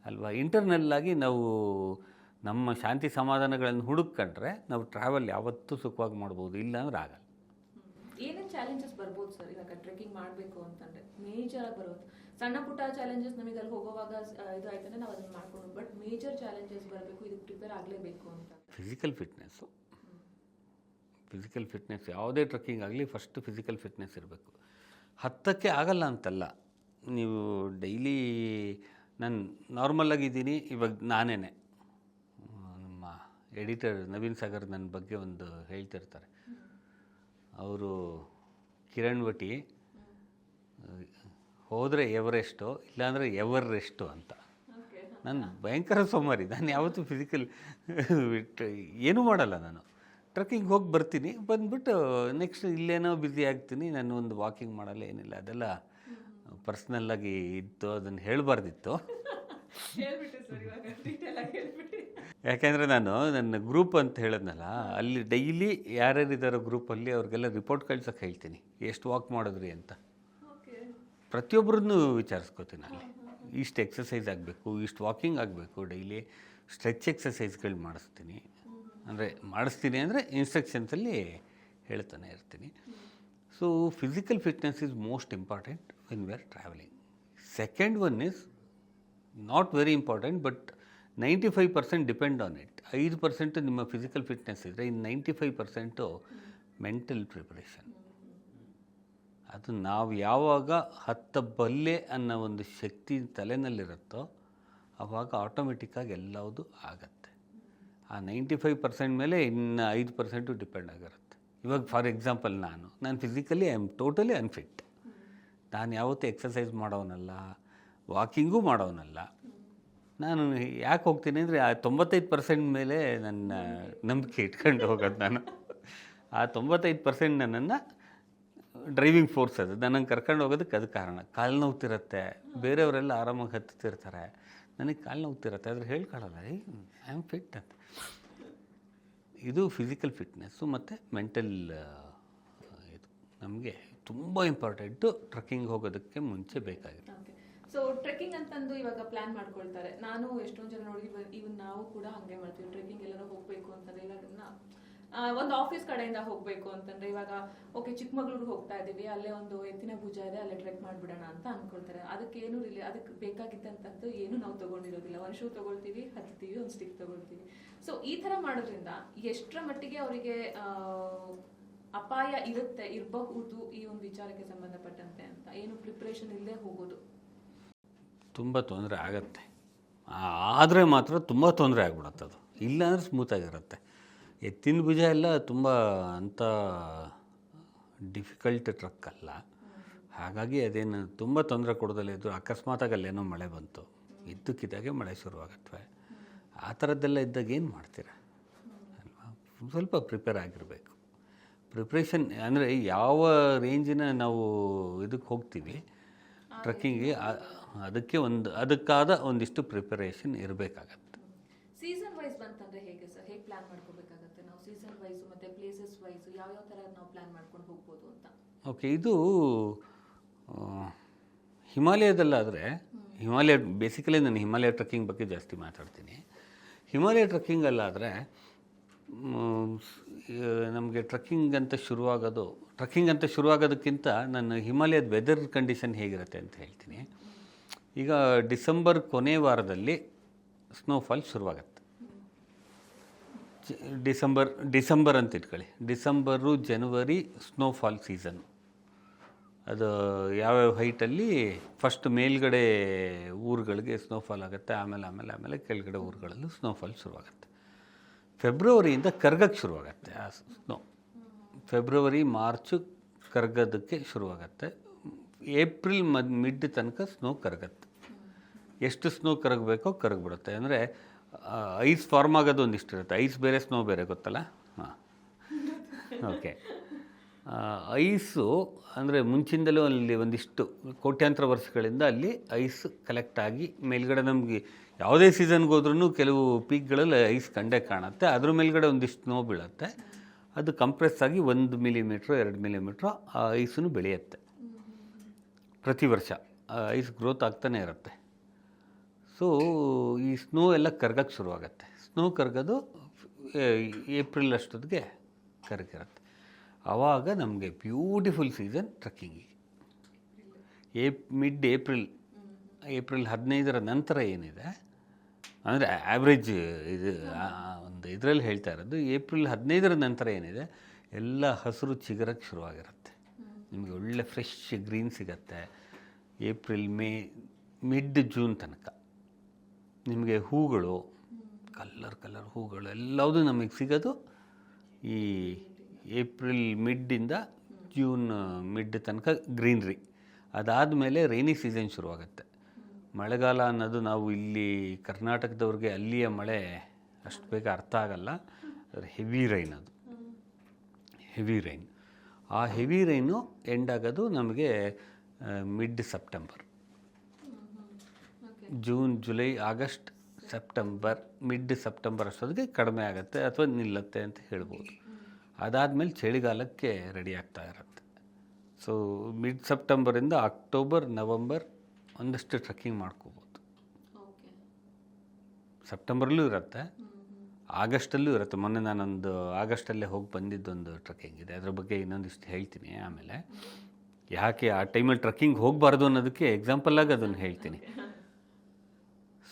ಅಲ್ವಾ? ಇಂಟರ್ನಲ್ಲಾಗಿ ನಾವು ನಮ್ಮ ಶಾಂತಿ ಸಮಾಧಾನಗಳನ್ನು ಹುಡುಕೊಂಡ್ರೆ ನಾವು ಟ್ರಾವೆಲ್ ಯಾವತ್ತೂ ಸುಖವಾಗಿ ಮಾಡ್ಬೋದು ಇಲ್ಲ ಅಂದ್ರೆ ಆಗಲ್ಲ
ಏನೇನು ಚಾಲೆಂಜಸ್ ಬರ್ಬೋದು ಸರ್ ಇವಾಗ ಟ್ರೆಕಿಂಗ್ ಮಾಡಬೇಕು ಅಂತಂದ್ರೆ ಮೇಜರ್ ಬರೋದು. ಸಣ್ಣ ಪುಟ್ಟ ಚಾಲೆಂಜಸ್ ನಮಗೆ ಅಲ್ಲಿ ಹೋಗುವಾಗ ಇದು ಆಯ್ತಂದ್ರೆ ನಾವು ಅದನ್ನ ಮಾಡ್ಕೊಂಡು ಬಟ್ ಮೇಜರ್ ಚಾಲೆಂಜಸ್ ಬರಬೇಕು ಇದಕ್ಕೆ ಪ್ರಿಪೇರ್ ಆಗಲೇಬೇಕು ಅಂತ.
ಫಿಸಿಕಲ್ ಫಿಟ್ನೆಸ್ಸು ಫಿಸಿಕಲ್ ಫಿಟ್ನೆಸ್ ಯಾವುದೇ ಟ್ರೆಕ್ಕಿಂಗ್ ಆಗಲಿ ಫಸ್ಟ್ ಫಿಸಿಕಲ್ ಫಿಟ್ನೆಸ್ ಇರಬೇಕು. ಹತ್ತಕ್ಕೆ ಆಗಲ್ಲ ಅಂತಲ್ಲ. ನೀವು ಡೈಲಿ ನಾನು ನಾರ್ಮಲಾಗಿದ್ದೀನಿ ಇವಾಗ ನಾನೇ ನಮ್ಮ ಎಡಿಟರ್ ನವೀನ್ ಸಾಗರ್ ನನ್ನ ಬಗ್ಗೆ ಒಂದು ಹೇಳ್ತಿರ್ತಾರೆ. ಅವರು ಕಿರಣ್ ವಟಿ ಹೋದರೆ ಎವರೆಸ್ಟು ಇಲ್ಲಾಂದರೆ ಎವರೆಸ್ಟು ಅಂತ. ನಾನು ಭಯಂಕರ ಸೋಮಾರಿ. ನಾನು ಯಾವತ್ತೂ ಫಿಸಿಕಲ್ ಏನೂ ಮಾಡಲ್ಲ ನಾನು. ಟ್ರಕ್ಕಿಂಗ್ ಹೋಗಿ ಬರ್ತೀನಿ. ಬಂದ್ಬಿಟ್ಟು ನೆಕ್ಸ್ಟ್ ಇಲ್ಲೇನೋ ಬ್ಯುಸಿ ಆಗ್ತೀನಿ. ನಾನು ಒಂದು ವಾಕಿಂಗ್ ಮಾಡಲ್ಲ ಏನಿಲ್ಲ. ಅದೆಲ್ಲ ಪರ್ಸ್ನಲ್ಲಾಗಿ ಇತ್ತು. ಅದನ್ನು ಹೇಳಬಾರ್ದಿತ್ತು. ಯಾಕೆಂದರೆ ನಾನು ನನ್ನ ಗ್ರೂಪ್ ಅಂತ ಹೇಳಿದ್ನಲ್ಲ ಅಲ್ಲಿ ಡೈಲಿ ಯಾರ್ಯಾರಿದ್ದಾರೋ ಗ್ರೂಪಲ್ಲಿ ಅವ್ರಿಗೆಲ್ಲ ರಿಪೋರ್ಟ್ ಕಳ್ಸೋಕೆ ಹೇಳ್ತೀನಿ. ಎಷ್ಟು ವಾಕ್ ಮಾಡಿದ್ರಿ ಅಂತ. ಪ್ರತಿಯೊಬ್ಬರನ್ನು ವಿಚಾರಿಸ್ಕೋತೀನಿ ಅಲ್ಲಿ. ಇಷ್ಟು ಎಕ್ಸಸೈಸ್ ಆಗಬೇಕು ಇಷ್ಟು ವಾಕಿಂಗ್ ಆಗಬೇಕು ಡೈಲಿ ಸ್ಟ್ರೆಚ್ ಎಕ್ಸಸೈಸ್ಗಳು ಮಾಡಿಸ್ತೀನಿ. ಅಂದರೆ ಮಾಡಿಸ್ತೀನಿ ಅಂದರೆ ಇನ್ಸ್ಟ್ರಕ್ಷನ್ಸಲ್ಲಿ ಹೇಳ್ತಾನೆ ಇರ್ತೀನಿ. So physical fitness is most important when we are travelling second one is not very important but ninety five percent depend on it ಐದು ಪರ್ಸೆಂಟು ನಿಮ್ಮ ಫಿಸಿಕಲ್ ಫಿಟ್ನೆಸ್ ಇದ್ದರೆ ಇನ್ನು ninety five percent mental preparation ಅದು ನಾವು ಯಾವಾಗ ಹತ್ತಬಲ್ಲೆ ಅನ್ನೋ ಒಂದು ಶಕ್ತಿ ತಲೆನಲ್ಲಿರುತ್ತೋ ಆವಾಗ ಆಟೋಮೆಟಿಕ್ಕಾಗಿ ಎಲ್ಲವುದು ಆಗತ್ತೆ. ಆ ನೈಂಟಿ ಫೈವ್ ಪರ್ಸೆಂಟ್ ಮೇಲೆ ಇನ್ನು ಐದು ಪರ್ಸೆಂಟು ಡಿಪೆಂಡ್ ಆಗಿರುತ್ತೆ. ಇವಾಗ ಫಾರ್ ಎಕ್ಸಾಂಪಲ್ ನಾನು ನಾನು physically I am totally unfit ನಾನು ಯಾವತ್ತೂ ಎಕ್ಸಸೈಸ್ ಮಾಡೋನಲ್ಲ ವಾಕಿಂಗೂ ಮಾಡೋನಲ್ಲ. ನಾನು ಯಾಕೆ ಹೋಗ್ತೀನಿ ಅಂದರೆ ಆ ತೊಂಬತ್ತೈದು ಪರ್ಸೆಂಟ್ ಮೇಲೆ ನನ್ನ ನಂಬಿಕೆ ಇಟ್ಕೊಂಡು ಹೋಗೋದು ನಾನು. ಆ ತೊಂಬತ್ತೈದು ಪರ್ಸೆಂಟ್ ನನ್ನನ್ನು ಡ್ರೈವಿಂಗ್ ಫೋರ್ಸ್ ಅದು. ನನ್ನನ್ನು ಕರ್ಕೊಂಡು ಹೋಗೋದಕ್ಕೆ ಅದು ಕಾರಣ. ಕಾಲು ನೋವುತ್ತಿರುತ್ತೆ ಬೇರೆಯವರೆಲ್ಲ ಆರಾಮಾಗಿ ಹತ್ತುತ್ತಿರ್ತಾರೆ ನನಗೆ ಕಾಲು ನೋವುತ್ತಿರತ್ತೆ ಆದರೆ ಹೇಳ್ಕೊಳ್ಳಲ್ಲ ಐ ಆಮ್ ಫಿಟ್ ಅಂತ. ಇದು ಫಿಸಿಕಲ್ ಫಿಟ್ನೆಸ್ಸು ಮತ್ತು ಮೆಂಟಲ್ ಇದು. ನಮಗೆ ತುಂಬ ಇಂಪಾರ್ಟೆಂಟು ಟ್ರಕ್ಕಿಂಗ್ ಹೋಗೋದಕ್ಕೆ ಮುಂಚೆ ಬೇಕಾಗಿದೆ
ಸೊ ಟ್ರೆಕ್ಕಿಂಗ್ ಅಂತಂದು ಇವಾಗ ಪ್ಲಾನ್ ಮಾಡ್ಕೊಳ್ತಾರೆ. ನಾನು ಎಷ್ಟೊಂದು ಜನ ನೋಡಿ ಇವನ್ ನಾವು ಕೂಡ ಹಂಗೆ ಮಾಡ್ತೀವಿ. ಟ್ರೆಕ್ಕಿಂಗ್ ಎಲ್ಲರೂ ಹೋಗ್ಬೇಕು ಅಂತಂದ್ರೆ ಇವಾಗ ಒಂದು ಆಫೀಸ್ ಕಡೆಯಿಂದ ಹೋಗ್ಬೇಕು ಅಂತಂದ್ರೆ ಇವಾಗ ಓಕೆ ಚಿಕ್ಕಮಗಳೂರು ಹೋಗ್ತಾ ಇದೀವಿ ಅಲ್ಲೇ ಒಂದು ಎತ್ತಿನ ಭುಜ ಇದೆ, ಅಲ್ಲೇ ಟ್ರೆಕ್ ಮಾಡ್ಬಿಡೋಣ ಅಂತ ಅನ್ಕೊಳ್ತಾರೆ. ಅದಕ್ಕೆ ಏನು ರಿಲೇ ಅದಕ್ಕೆ ಬೇಕಾಗಿದ್ದಂತದ್ದು ಏನು ನಾವು ತಗೊಂಡಿರೋದಿಲ್ಲ. ಒಂದು ಶೂ ತಗೊಳ್ತೀವಿ ಹತ್ತೀವಿ ಒಂದು ಸ್ಟಿಕ್ ತಗೊಳ್ತೀವಿ. ಸೊ ಈ ತರ ಮಾಡೋದ್ರಿಂದ ಎಷ್ಟರ ಮಟ್ಟಿಗೆ ಅವರಿಗೆ ಅಪಾಯ ಇರುತ್ತೆ, ಇರಬಹುದು ಈ ಒಂದು ವಿಚಾರಕ್ಕೆ ಸಂಬಂಧಪಟ್ಟಂತೆ ಅಂತ. ಏನು ಪ್ರಿಪ್ರೇಷನ್ ಇಲ್ಲದೆ ಹೋಗೋದು.
ತುಂಬ ತೊಂದರೆ ಆಗತ್ತೆ. ಆದರೆ ಮಾತ್ರ ತುಂಬ ತೊಂದರೆ ಆಗ್ಬಿಡುತ್ತೆ ಅದು. ಇಲ್ಲಾಂದ್ರೆ ಸ್ಮೂತಾಗಿರುತ್ತೆ ಎತ್ತಿನ ಭುಜ ಎಲ್ಲ ತುಂಬ ಅಂಥ ಡಿಫಿಕಲ್ಟ್ ಟ್ರಕ್ ಅಲ್ಲ. ಹಾಗಾಗಿ ಅದೇನು ತುಂಬ ತೊಂದರೆ ಕೊಡೋದಲ್ಲ ಇದ್ದರು ಅಕಸ್ಮಾತಾಗಿ ಅಲ್ಲೇನೋ ಮಳೆ ಬಂತು. ಇದ್ದಕ್ಕಿದ್ದಾಗೆ ಮಳೆ ಶುರುವಾಗತ್ವೆ. ಆ ಥರದ್ದೆಲ್ಲ ಇದ್ದಾಗ ಏನು ಮಾಡ್ತೀರಾ? ಅಲ್ವಾ? ಸ್ವಲ್ಪ ಪ್ರಿಪೇರ್ ಆಗಿರಬೇಕು. ಪ್ರಿಪ್ರೇಷನ್ ಅಂದರೆ ಯಾವ ರೇಂಜಿನ ನಾವು ಇದಕ್ಕೆ ಹೋಗ್ತೀವಿ? ಟ್ರಕ್ಕಿಂಗ್ಗೆ ಅದಕ್ಕೆ ಒಂದು ಅದಕ್ಕಾದ ಒಂದಿಷ್ಟು ಪ್ರಿಪರೇಷನ್ ಇರಬೇಕಾಗತ್ತೆ
ಸೀಸನ್ ವೈಸ್ ಬಂತಂದ್ರೆ ಹೇಗೆ ಸರ್ ಹೇಗೆ ಪ್ಲಾನ್ ಮಾಡ್ಕೋಬೇಕಾಗತ್ತೆ ನಾವು ಸೀಸನ್ ವೈಸ್ ಮತ್ತೆ ಪ್ಲೇಸಸ್ ವೈಸು ಯಾವ ಯಾವ ತರ ನಾವು ಮಾಡ್ಕೊಂಡು ಹೋಗ್ಬೋದು ಅಂತ.
ಓಕೆ ಇದು ಹಿಮಾಲಯದಲ್ಲಾದರೆ ಹಿಮಾಲಯ ಬೇಸಿಕಲಿ ನಾನು ಹಿಮಾಲಯ ಟ್ರಕ್ಕಿಂಗ್ ಬಗ್ಗೆ ಜಾಸ್ತಿ ಮಾತಾಡ್ತೀನಿ. ಹಿಮಾಲಯ ಟ್ರಕ್ಕಿಂಗಲ್ಲಾದರೆ ನಮಗೆ ಟ್ರಕ್ಕಿಂಗ್ ಅಂತ ಶುರುವಾಗೋದು ಟ್ರಕ್ಕಿಂಗ್ ಅಂತ ಶುರುವಾಗೋದಕ್ಕಿಂತ ನನ್ನ ಹಿಮಾಲಯದ ವೆದರ್ ಕಂಡೀಷನ್ ಹೇಗಿರುತ್ತೆ ಅಂತ ಹೇಳ್ತೀನಿ. ಈಗ ಡಿಸೆಂಬರ್ ಕೊನೆ ವಾರದಲ್ಲಿ ಸ್ನೋಫಾಲ್ ಶುರುವಾಗತ್ತೆ. ಡಿಸೆಂಬರ್ ಡಿಸೆಂಬರ್ ಅಂತ ಇಟ್ಕೊಳ್ಳಿ. ಡಿಸೆಂಬರು, ಜನವರಿ ಸ್ನೋಫಾಲ್ ಸೀಸನ್ ಅದು ಯಾವ್ಯಾವ ಹೈಟಲ್ಲಿ ಫಸ್ಟ್ ಮೇಲ್ಗಡೆ ಊರುಗಳಿಗೆ ಸ್ನೋಫಾಲ್ ಆಗುತ್ತೆ, ಆಮೇಲೆ ಆಮೇಲೆ ಆಮೇಲೆ ಕೆಳಗಡೆ ಊರುಗಳಲ್ಲೂ ಸ್ನೋಫಾಲ್ ಶುರುವಾಗುತ್ತೆ. ಫೆಬ್ರವರಿಯಿಂದ ಕರ್ಗಕ್ಕೆ ಶುರುವಾಗುತ್ತೆ ಆ ಸ್ನೋ ಫೆಬ್ರವರಿ, ಮಾರ್ಚು ಕರ್ಗದಕ್ಕೆ ಶುರುವಾಗತ್ತೆ. ಏಪ್ರಿಲ್ ಮಿಡ್ ತನಕ ಸ್ನೋ ಕರಗತ್ತೆ. ಎಷ್ಟು ಸ್ನೋ ಕರಗಬೇಕೋ ಕರಗಿಬಿಡುತ್ತೆ. ಅಂದರೆ ಐಸ್ ಫಾರ್ಮ್ ಆಗೋದು ಒಂದಿಷ್ಟು ಇರುತ್ತೆ. ಐಸ್ ಬೇರೆ, ಸ್ನೋ ಬೇರೆ ಗೊತ್ತಲ್ಲ? ಹಾಂ. ಓಕೆ ಐಸು ಅಂದರೆ ಮುಂಚಿಂದಲೂ ಅಲ್ಲಿ ಒಂದಿಷ್ಟು ಕೋಟ್ಯಾಂತರ ವರ್ಷಗಳಿಂದ ಅಲ್ಲಿ ಐಸ್ ಕಲೆಕ್ಟ್ ಆಗಿ ಮೇಲ್ಗಡೆ ನಮಗೆ ಯಾವುದೇ ಸೀಸನ್ಗೆ ಹೋದ್ರೂ ಕೆಲವು ಪೀಕ್ಗಳಲ್ಲಿ ಐಸ್ ಕಂಡೇ ಕಾಣುತ್ತೆ. ಅದ್ರ ಮೇಲ್ಗಡೆ ಒಂದಿಷ್ಟು ಸ್ನೋ ಬೀಳುತ್ತೆ. ಅದು ಕಂಪ್ರೆಸ್ ಆಗಿ ಒಂದು ಮಿಲಿಮೀಟ್ರ್ ಎರಡು ಮಿಲಿಮೀಟ್ರು ಆ ಐಸನ್ನು ಬೆಳೆಯುತ್ತೆ. ಪ್ರತಿ ವರ್ಷ ಐಸ್ ಗ್ರೋತ್ ಆಗ್ತಾನೆ ಇರುತ್ತೆ. ಸೊ ಈ ಸ್ನೋ ಎಲ್ಲ ಕರ್ಗಕ್ಕೆ ಶುರುವಾಗತ್ತೆ. ಸ್ನೋ ಕರ್ಗೋದು ಏಪ್ರಿಲ್ ಅಷ್ಟೊತ್ತಿಗೆ ಕರಗಿರುತ್ತೆ. ಆವಾಗ ನಮಗೆ ಬ್ಯೂಟಿಫುಲ್ ಸೀಸನ್ ಟ್ರಕ್ಕಿಂಗಿಗೆ ಏಪ್ ಮಿಡ್ ಏಪ್ರಿಲ್ ಏಪ್ರಿಲ್ ಹದಿನೈದರ ನಂತರ ಏನಿದೆ? ಅಂದರೆ ಆ್ಯಾವ್ರೇಜ್ ಇದು ಒಂದು ಇದರಲ್ಲಿ ಹೇಳ್ತಾ ಇರೋದು ಏಪ್ರಿಲ್ ಹದಿನೈದರ ನಂತರ ಏನಿದೆ? ಎಲ್ಲ ಹಸಿರು ಚಿಗರಕ್ಕೆ ಶುರುವಾಗಿರುತ್ತೆ. ನಿಮಗೆ ಒಳ್ಳೆ ಫ್ರೆಶ್ ಗ್ರೀನ್ ಸಿಗತ್ತೆ. ಏಪ್ರಿಲ್ ಮೇ ಮಿಡ್ ಜೂನ್ ತನಕ. ನಿಮಗೆ ಹೂಗಳು, ಕಲ್ಲರ್ ಕಲ್ಲರ್ ಹೂಗಳು ಎಲ್ಲವುದು ನಮಗೆ ಸಿಗೋದು ಈ ಏಪ್ರಿಲ್ ಮಿಡ್ಡಿಂದ ಜೂನ್ ಮಿಡ್ ತನಕ ಗ್ರೀನ್ರಿ. ಅದಾದಮೇಲೆ ರೈನಿ ಸೀಸನ್ ಶುರುವಾಗುತ್ತೆ. ಮಳೆಗಾಲ ಅನ್ನೋದು ನಾವು ಇಲ್ಲಿ ಕರ್ನಾಟಕದವ್ರಿಗೆ ಅಲ್ಲಿಯ ಮಳೆ ಅಷ್ಟು ಬೇಗ ಅರ್ಥ ಆಗಲ್ಲ. ಹೆವಿ ರೈನ್ ಅದು. ಹೆವಿ ರೈನ್ ಆ ಹೆವಿ ರೈನು ಎಂಡ್ ಆಗೋದು ನಮಗೆ mid September June July August September mid September ಅಷ್ಟೊತ್ತಿಗೆ ಕಡಿಮೆ ಆಗುತ್ತೆ ಅಥವಾ ನಿಲ್ಲತ್ತೆ ಅಂತ ಹೇಳ್ಬೋದು. ಅದಾದಮೇಲೆ ಚಳಿಗಾಲಕ್ಕೆ ರೆಡಿ ಆಗ್ತಾ ಇರುತ್ತೆ. ಸೊ ಮಿಡ್ ಸೆಪ್ಟೆಂಬರಿಂದ ಅಕ್ಟೋಬರ್ ನವಂಬರ್ ಒಂದಷ್ಟು ಟ್ರೆಕ್ಕಿಂಗ್ ಮಾಡ್ಕೋಬೋದು.
ಸೆಪ್ಟೆಂಬರಲ್ಲೂ
ಸೆಪ್ಟೆಂಬರ್ಲೂ ಇರುತ್ತೆ ಆಗಸ್ಟಲ್ಲೂ ಇರುತ್ತೆ. ಮೊನ್ನೆ ನಾನೊಂದು ಆಗಸ್ಟಲ್ಲೇ ಹೋಗಿ ಬಂದಿದ್ದೊಂದು ಟ್ರೆಕ್ಕಿಂಗ್ ಇದೆ. ಅದ್ರ ಬಗ್ಗೆ ಇನ್ನೊಂದಿಷ್ಟು ಹೇಳ್ತೀನಿ ಆಮೇಲೆ. ಯಾಕೆ ಆ ಟೈಮಲ್ಲಿ ಟ್ರೆಕ್ಕಿಂಗ್ ಹೋಗಬಾರ್ದು ಅನ್ನೋದಕ್ಕೆ ಎಕ್ಸಾಂಪಲ್ಲಾಗಿ ಅದನ್ನು ಹೇಳ್ತೀನಿ.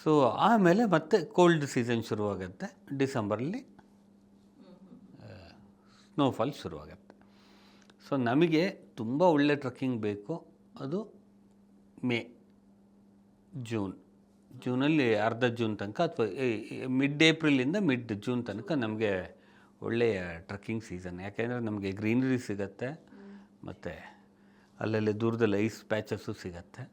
ಸೊ ಆಮೇಲೆ ಮತ್ತೆ ಕೋಲ್ಡ್ ಸೀಸನ್ ಶುರುವಾಗುತ್ತೆ, ಡಿಸೆಂಬರಲ್ಲಿ ಸ್ನೋಫಾಲ್ ಶುರುವಾಗುತ್ತೆ. ಸೊ ನಮಗೆ ತುಂಬ ಒಳ್ಳೆ ಟ್ರಕ್ಕಿಂಗ್ ಬೇಕು, ಅದು ಮೇ ಜೂನ್ ಜೂನಲ್ಲಿ ಅರ್ಧ ಜೂನ್ ತನಕ ಅಥವಾ ಮಿಡ್ ಏಪ್ರಿಲಿಂದ ಮಿಡ್ ಜೂನ್ ತನಕ ನಮಗೆ ಒಳ್ಳೆಯ ಟ್ರಕ್ಕಿಂಗ್ ಸೀಸನ್ ಯಾಕೆಂದರೆ ನಮಗೆ ಗ್ರೀನರಿ ಸಿಗತ್ತೆ, ಮತ್ತು ಅಲ್ಲಲ್ಲಿ ದೂರದಲ್ಲಿ ಐಸ್ ಪ್ಯಾಚಸ್ಸು ಸಿಗತ್ತೆ.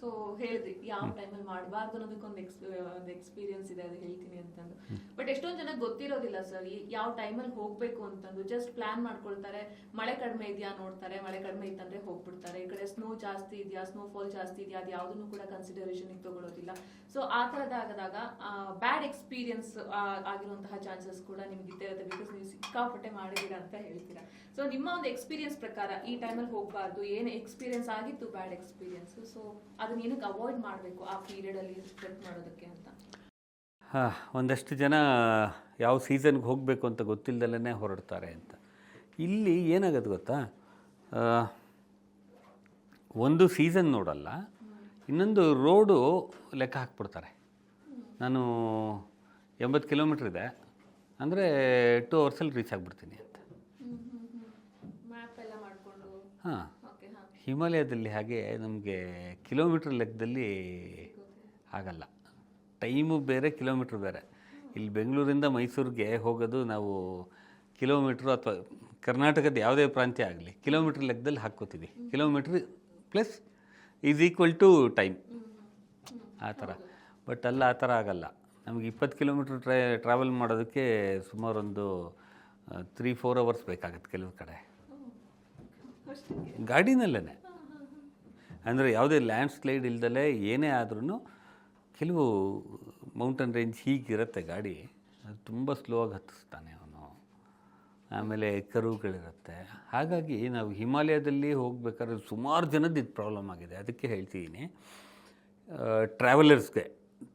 ಸೊ ಹೇಳಿದ್ರಿ ಯಾವ ಟೈಮಲ್ಲಿ ಮಾಡಬಾರ್ದು ಅನ್ನೋದಕ್ಕೊಂದು ಎಕ್ಸ್ ಒಂದು ಎಕ್ಸ್ಪೀರಿಯನ್ಸ್ ಇದೆ ಅದು ಹೇಳ್ತೀನಿ ಅಂತಂದು. ಬಟ್ ಎಷ್ಟೊಂದು ಜನ ಗೊತ್ತಿರೋದಿಲ್ಲ ಸರ್ ಯಾವ ಟೈಮಲ್ಲಿ ಹೋಗ್ಬೇಕು ಅಂತಂದು ಜಸ್ಟ್ ಪ್ಲಾನ್ ಮಾಡ್ಕೊಳ್ತಾರೆ ಮಳೆ ಕಡಿಮೆ ಇದೆಯಾ ನೋಡ್ತಾರೆ ಮಳೆ ಕಡಿಮೆ ಇತ್ತಂದ್ರೆ ಹೋಗ್ಬಿಡ್ತಾರೆ. ಈ ಕಡೆ ಸ್ನೋ ಜಾಸ್ತಿ ಇದೆಯಾ ಸ್ನೋ ಫಾಲ್ ಜಾಸ್ತಿ ಇದೆಯಾ ಅದು ಯಾವುದನ್ನು ಕೂಡ ಕನ್ಸಿಡರೇಷನ್ ತಗೊಳ್ಳೋದಿಲ್ಲ ಸೊ ಆ ಥರದಾಗದಾಗ ಬ್ಯಾಡ್ ಎಕ್ಸ್ಪೀರಿಯನ್ಸ್ ಆಗಿರುವಂತಹ ಚಾನ್ಸಸ್ ಕೂಡ ನಿಮ್ಗೆ ಇದ್ದೇ ಇರುತ್ತೆ ಬಿಕಾಸ್ ನೀವು ಸಿಕ್ಕಾಪಟ್ಟೆ ಮಾಡಿದ್ದೀರಾ ಅಂತ ಹೇಳ್ತೀರಾ. ಸೊ ನಿಮ್ಮ ಒಂದು ಎಕ್ಸ್ಪೀರಿಯನ್ಸ್ ಪ್ರಕಾರ ಈ ಟೈಮಲ್ಲಿ ಹೋಗಬಾರ್ದು ಏನು ಎಕ್ಸ್ಪೀರಿಯನ್ಸ್ ಆಗಿತ್ತು ಬ್ಯಾಡ್ ಎಕ್ಸ್ಪೀರಿಯನ್ಸ್ ಸೊ ಅದನ್ನ ಅವಾಯ್ಡ್ ಮಾಡಬೇಕು ಆ ಪೀರಿಯಡಲ್ಲಿ ಮಾಡೋದಕ್ಕೆ ಅಂತ.
ಹಾಂ ಒಂದಷ್ಟು ಜನ ಯಾವ ಸೀಸನ್ಗೆ ಹೋಗಬೇಕು ಅಂತ ಗೊತ್ತಿಲ್ಲದಲ್ಲೇ ಹೊರಡ್ತಾರೆ ಅಂತ. ಇಲ್ಲಿ ಏನಾಗತ್ತೆ ಗೊತ್ತಾ? ಒಂದು ಸೀಸನ್ ನೋಡಲ್ಲ ಇನ್ನೊಂದು ರೋಡು ಲೆಕ್ಕ ಹಾಕ್ಬಿಡ್ತಾರೆ. ನಾನು ಎಂಬತ್ತು ಕಿಲೋಮೀಟ್ರ್ ಇದೆ ಅಂದರೆ ಟೂ ಅವರ್ಸಲ್ಲಿ ರೀಚ್ ಆಗಿಬಿಡ್ತೀನಿ ಅಂತ. ಹಾಂ. ಹಿಮಾಲಯದಲ್ಲಿ ಹಾಗೆ ನಮಗೆ ಕಿಲೋಮೀಟ್ರ್ ಲೆಕ್ಕದಲ್ಲಿ ಆಗಲ್ಲ. ಟೈಮು ಬೇರೆ, ಕಿಲೋಮೀಟ್ರ್ ಬೇರೆ. ಇಲ್ಲಿ ಬೆಂಗಳೂರಿಂದ ಮೈಸೂರಿಗೆ ಹೋಗೋದು ನಾವು ಕಿಲೋಮೀಟ್ರು ಅಥವಾ ಕರ್ನಾಟಕದ ಯಾವುದೇ ಪ್ರಾಂತ್ಯ ಆಗಲಿ ಕಿಲೋಮೀಟ್ರ್ ಲೆಕ್ಕದಲ್ಲಿ ಹಾಕ್ಕೋತೀವಿ. Kilometre plus is equal to time. ಆ ಥರ. ಬಟ್ ಅಲ್ಲ, ಆ ಥರ ಆಗಲ್ಲ. ನಮಗೆ ಇಪ್ಪತ್ತು ಕಿಲೋಮೀಟ್ರ್ ಟ್ರೈ, ಟ್ರಾವೆಲ್ ಮಾಡೋದಕ್ಕೆ ಸುಮಾರೊಂದು ತ್ರೀ ಫೋರ್ ಅವರ್ಸ್ ಬೇಕಾಗುತ್ತೆ ಕೆಲವು ಕಡೆ. ಗಾಡಿನಲ್ಲೇ ಅಂದರೆ ಯಾವುದೇ ಲ್ಯಾಂಡ್ ಸ್ಲೈಡ್ ಇಲ್ದಲೇ ಏನೇ ಆದ್ರೂ ಕೆಲವು ಮೌಂಟನ್ ರೇಂಜ್ ಹೀಗಿರುತ್ತೆ ಗಾಡಿ. ಅದು ತುಂಬ ಸ್ಲೋ ಆಗಿ ಹತ್ತಿಸ್ತಾನೆ ಅವನು. ಆಮೇಲೆ ಕರುಗಳಿರುತ್ತೆ. ಹಾಗಾಗಿ ನಾವು ಹಿಮಾಲಯದಲ್ಲಿ ಹೋಗ್ಬೇಕಾದ್ರೆ ಸುಮಾರು ಜನದ್ದು ಇದು ಪ್ರಾಬ್ಲಮ್ ಆಗಿದೆ. ಅದಕ್ಕೆ ಹೇಳ್ತಿದ್ದೀನಿ ಟ್ರಾವೆಲರ್ಸ್ಗೆ.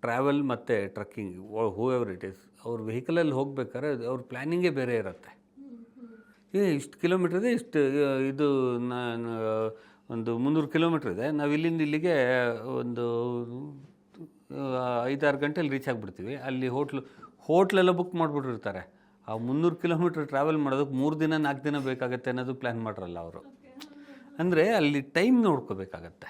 ಟ್ರಾವೆಲ್ ಮತ್ತು trekking whoever it is ಅವ್ರ ವೆಹಿಕಲಲ್ಲಿ ಹೋಗ್ಬೇಕಾದ್ರೆ ಅವ್ರ ಪ್ಲ್ಯಾನಿಂಗೇ ಬೇರೆ ಇರುತ್ತೆ. ಏ ಇಷ್ಟು ಕಿಲೋಮೀಟ್ರ್ ಇದೆ ಇಷ್ಟು ಇದು ನಾನು ಒಂದು ಮುನ್ನೂರು ಕಿಲೋಮೀಟ್ರ್ ಇದೆ. ನಾವು ಇಲ್ಲಿಂದ ಇಲ್ಲಿಗೆ ಒಂದು ಐದಾರು ಗಂಟೆಲಿ ರೀಚ್ ಆಗಿಬಿಡ್ತೀವಿ. ಅಲ್ಲಿ ಹೋಟ್ಲು ಹೋಟ್ಲೆಲ್ಲ ಬುಕ್ ಮಾಡಿಬಿಟ್ಟಿರ್ತಾರೆ. ಆ ಮುನ್ನೂರು ಕಿಲೋಮೀಟ್ರ್ ಟ್ರಾವೆಲ್ ಮಾಡೋದಕ್ಕೆ ಮೂರು ದಿನ ನಾಲ್ಕು ದಿನ ಬೇಕಾಗತ್ತೆ ಅನ್ನೋದು ಪ್ಲ್ಯಾನ್ ಮಾಡಿರಲ್ಲ ಅವರು. ಅಂದರೆ ಅಲ್ಲಿ ಟೈಮ್ ನೋಡ್ಕೋಬೇಕಾಗತ್ತೆ.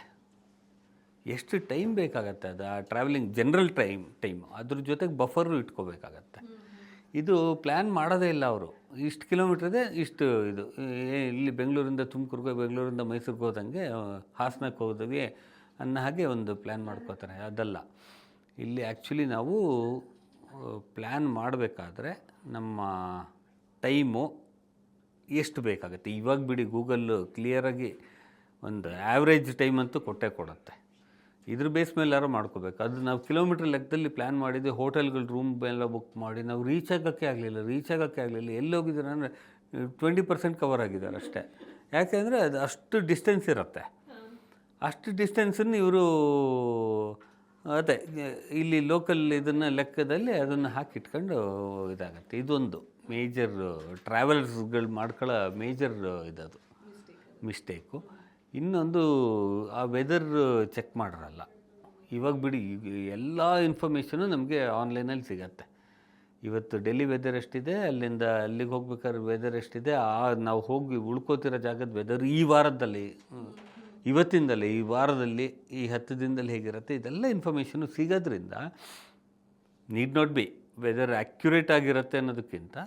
ಎಷ್ಟು ಟೈಮ್ ಬೇಕಾಗತ್ತೆ ಅದು? ಆ ಟ್ರಾವೆಲಿಂಗ್ ಜನರಲ್ ಟೈಮ್ ಟೈಮ್ ಅದ್ರ ಜೊತೆಗೆ ಬಫರು ಇಟ್ಕೋಬೇಕಾಗತ್ತೆ. ಇದು ಪ್ಲ್ಯಾನ್ ಮಾಡೋದೇ ಇಲ್ಲ ಅವರು. ಇಷ್ಟು ಕಿಲೋಮೀಟ್ರದೇ ಇಷ್ಟು ಇದು. ಇಲ್ಲಿ ಬೆಂಗಳೂರಿಂದ ತುಮಕೂರ್ಗೆ, ಬೆಂಗಳೂರಿಂದ ಮೈಸೂರಿಗೆ ಹೋದಂಗೆ ಹಾಸನಕ್ಕೆ ಹೋದ್ವಿ ಅನ್ನೋ ಹಾಗೆ ಒಂದು ಪ್ಲ್ಯಾನ್ ಮಾಡ್ಕೋತಾರೆ. ಅದಲ್ಲ. ಇಲ್ಲಿ ಆ್ಯಕ್ಚುಲಿ ನಾವು ಪ್ಲ್ಯಾನ್ ಮಾಡಬೇಕಾದ್ರೆ ನಮ್ಮ ಟೈಮು ಎಷ್ಟು ಬೇಕಾಗುತ್ತೆ? ಇವಾಗ ಬಿಡಿ ಗೂಗಲ್ಲು ಕ್ಲಿಯರಾಗಿ ಒಂದು ಆ್ಯಾವ್ರೇಜ್ ಟೈಮ್ ಅಂತೂ ಕೊಟ್ಟೇ ಕೊಡುತ್ತೆ. ಇದ್ರ ಬೇಸ್ ಮೇಲೆ ಯಾರೋ ಮಾಡ್ಕೋಬೇಕು. ಅದು ನಾವು ಕಿಲೋಮೀಟ್ರ್ ಲೆಕ್ಕದಲ್ಲಿ ಪ್ಲ್ಯಾನ್ ಮಾಡಿದ್ವಿ ಹೋಟೆಲ್ಗಳು ರೂಮ್ ಎಲ್ಲ ಬುಕ್ ಮಾಡಿ, ನಾವು ರೀಚ್ ಆಗೋಕ್ಕೆ ಆಗಲಿಲ್ಲ ರೀಚ್ ಆಗೋಕ್ಕೆ ಆಗಲಿಲ್ಲ. ಎಲ್ಲಿ ಹೋಗಿದ್ದಾರೆ ಅಂದರೆ ಟ್ವೆಂಟಿ ಪರ್ಸೆಂಟ್ ಕವರ್ ಆಗಿದ್ದಾರೆ ಅಷ್ಟೇ. ಯಾಕೆಂದರೆ ಅದು ಅಷ್ಟು ಡಿಸ್ಟೆನ್ಸ್ ಇರುತ್ತೆ. ಅಷ್ಟು ಡಿಸ್ಟೆನ್ಸನ್ನು ಇವರು, ಅದೇ, ಇಲ್ಲಿ ಲೋಕಲ್ ಇದನ್ನು ಲೆಕ್ಕದಲ್ಲಿ ಅದನ್ನು ಹಾಕಿಟ್ಕೊಂಡು ಇದಾಗುತ್ತೆ. ಇದೊಂದು ಮೇಜರ್ ಟ್ರಾವೆಲ್ಸ್ಗಳು ಮಾಡ್ಕೊಳ್ಳೋ ಮೇಜರ್ ಇದದು. ಮಿಸ್ಟೇಕು ಇನ್ನೊಂದು, ಆ ವೆದರ್ ಚೆಕ್ ಮಾಡಿರಲ್ಲ. ಇವಾಗ ಬಿಡಿ ಎಲ್ಲ ಇನ್ಫಾರ್ಮೇಷನು ನಮಗೆ ಆನ್ಲೈನಲ್ಲಿ ಸಿಗತ್ತೆ. ಇವತ್ತು ಡೆಲ್ಲಿ ವೆದರ್ ಎಷ್ಟಿದೆ, ಅಲ್ಲಿಂದ ಅಲ್ಲಿಗೆ ಹೋಗ್ಬೇಕಾದ್ರೆ ವೆದರ್ ಎಷ್ಟಿದೆ, ಆ ನಾವು ಹೋಗಿ ಉಳ್ಕೋತಿರೋ ಜಾಗದ ವೆದರ್ ಈ ವಾರದಲ್ಲಿ, ಇವತ್ತಿಂದಲೇ, ಈ ವಾರದಲ್ಲಿ, ಈ ಹತ್ತು ದಿನದಲ್ಲಿ ಹೇಗಿರುತ್ತೆ, ಇದೆಲ್ಲ ಇನ್ಫಾರ್ಮೇಷನು ಸಿಗೋದ್ರಿಂದ need not be weather accurate ಆಗಿರುತ್ತೆ ಅನ್ನೋದಕ್ಕಿಂತ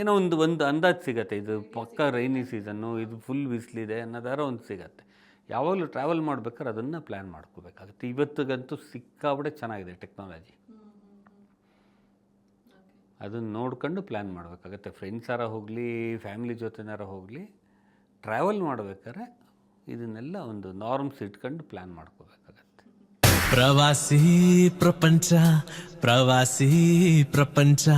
ಏನೋ ಒಂದು ಒಂದು ಅಂದಾಜು ಸಿಗತ್ತೆ. ಇದು ಪಕ್ಕ ರೈನಿ ಸೀಸನ್ನು ಇದು ಫುಲ್ ಬಿಸಿಲಿದೆ ಅನ್ನೋದಾರ ಒಂದು ಸಿಗತ್ತೆ. ಯಾವಾಗಲೂ ಟ್ರಾವೆಲ್ ಮಾಡ್ಬೇಕಾದ್ರೆ ಅದನ್ನು ಪ್ಲ್ಯಾನ್ ಮಾಡ್ಕೋಬೇಕಾಗುತ್ತೆ. ಇವತ್ತಿಗಂತೂ ಸಿಕ್ಕಾಬಿಡೆ ಚೆನ್ನಾಗಿದೆ ಟೆಕ್ನಾಲಜಿ ಅದನ್ನು ನೋಡ್ಕೊಂಡು ಪ್ಲ್ಯಾನ್ ಮಾಡಬೇಕಾಗತ್ತೆ. ಫ್ರೆಂಡ್ಸಾರ ಹೋಗಲಿ ಫ್ಯಾಮಿಲಿ ಜೊತೆನಾರ ಹೋಗಲಿ ಟ್ರಾವೆಲ್ ಮಾಡಬೇಕಾದ್ರೆ ಇದನ್ನೆಲ್ಲ ಒಂದು ನಾರ್ಮ್ಸ್ ಇಟ್ಕೊಂಡು ಪ್ಲ್ಯಾನ್ ಮಾಡ್ಕೋಬೇಕಾಗತ್ತೆ.
ಪ್ರವಾಸಿ ಪ್ರಪಂಚ ಪ್ರವಾಸಿ ಪ್ರಪಂಚ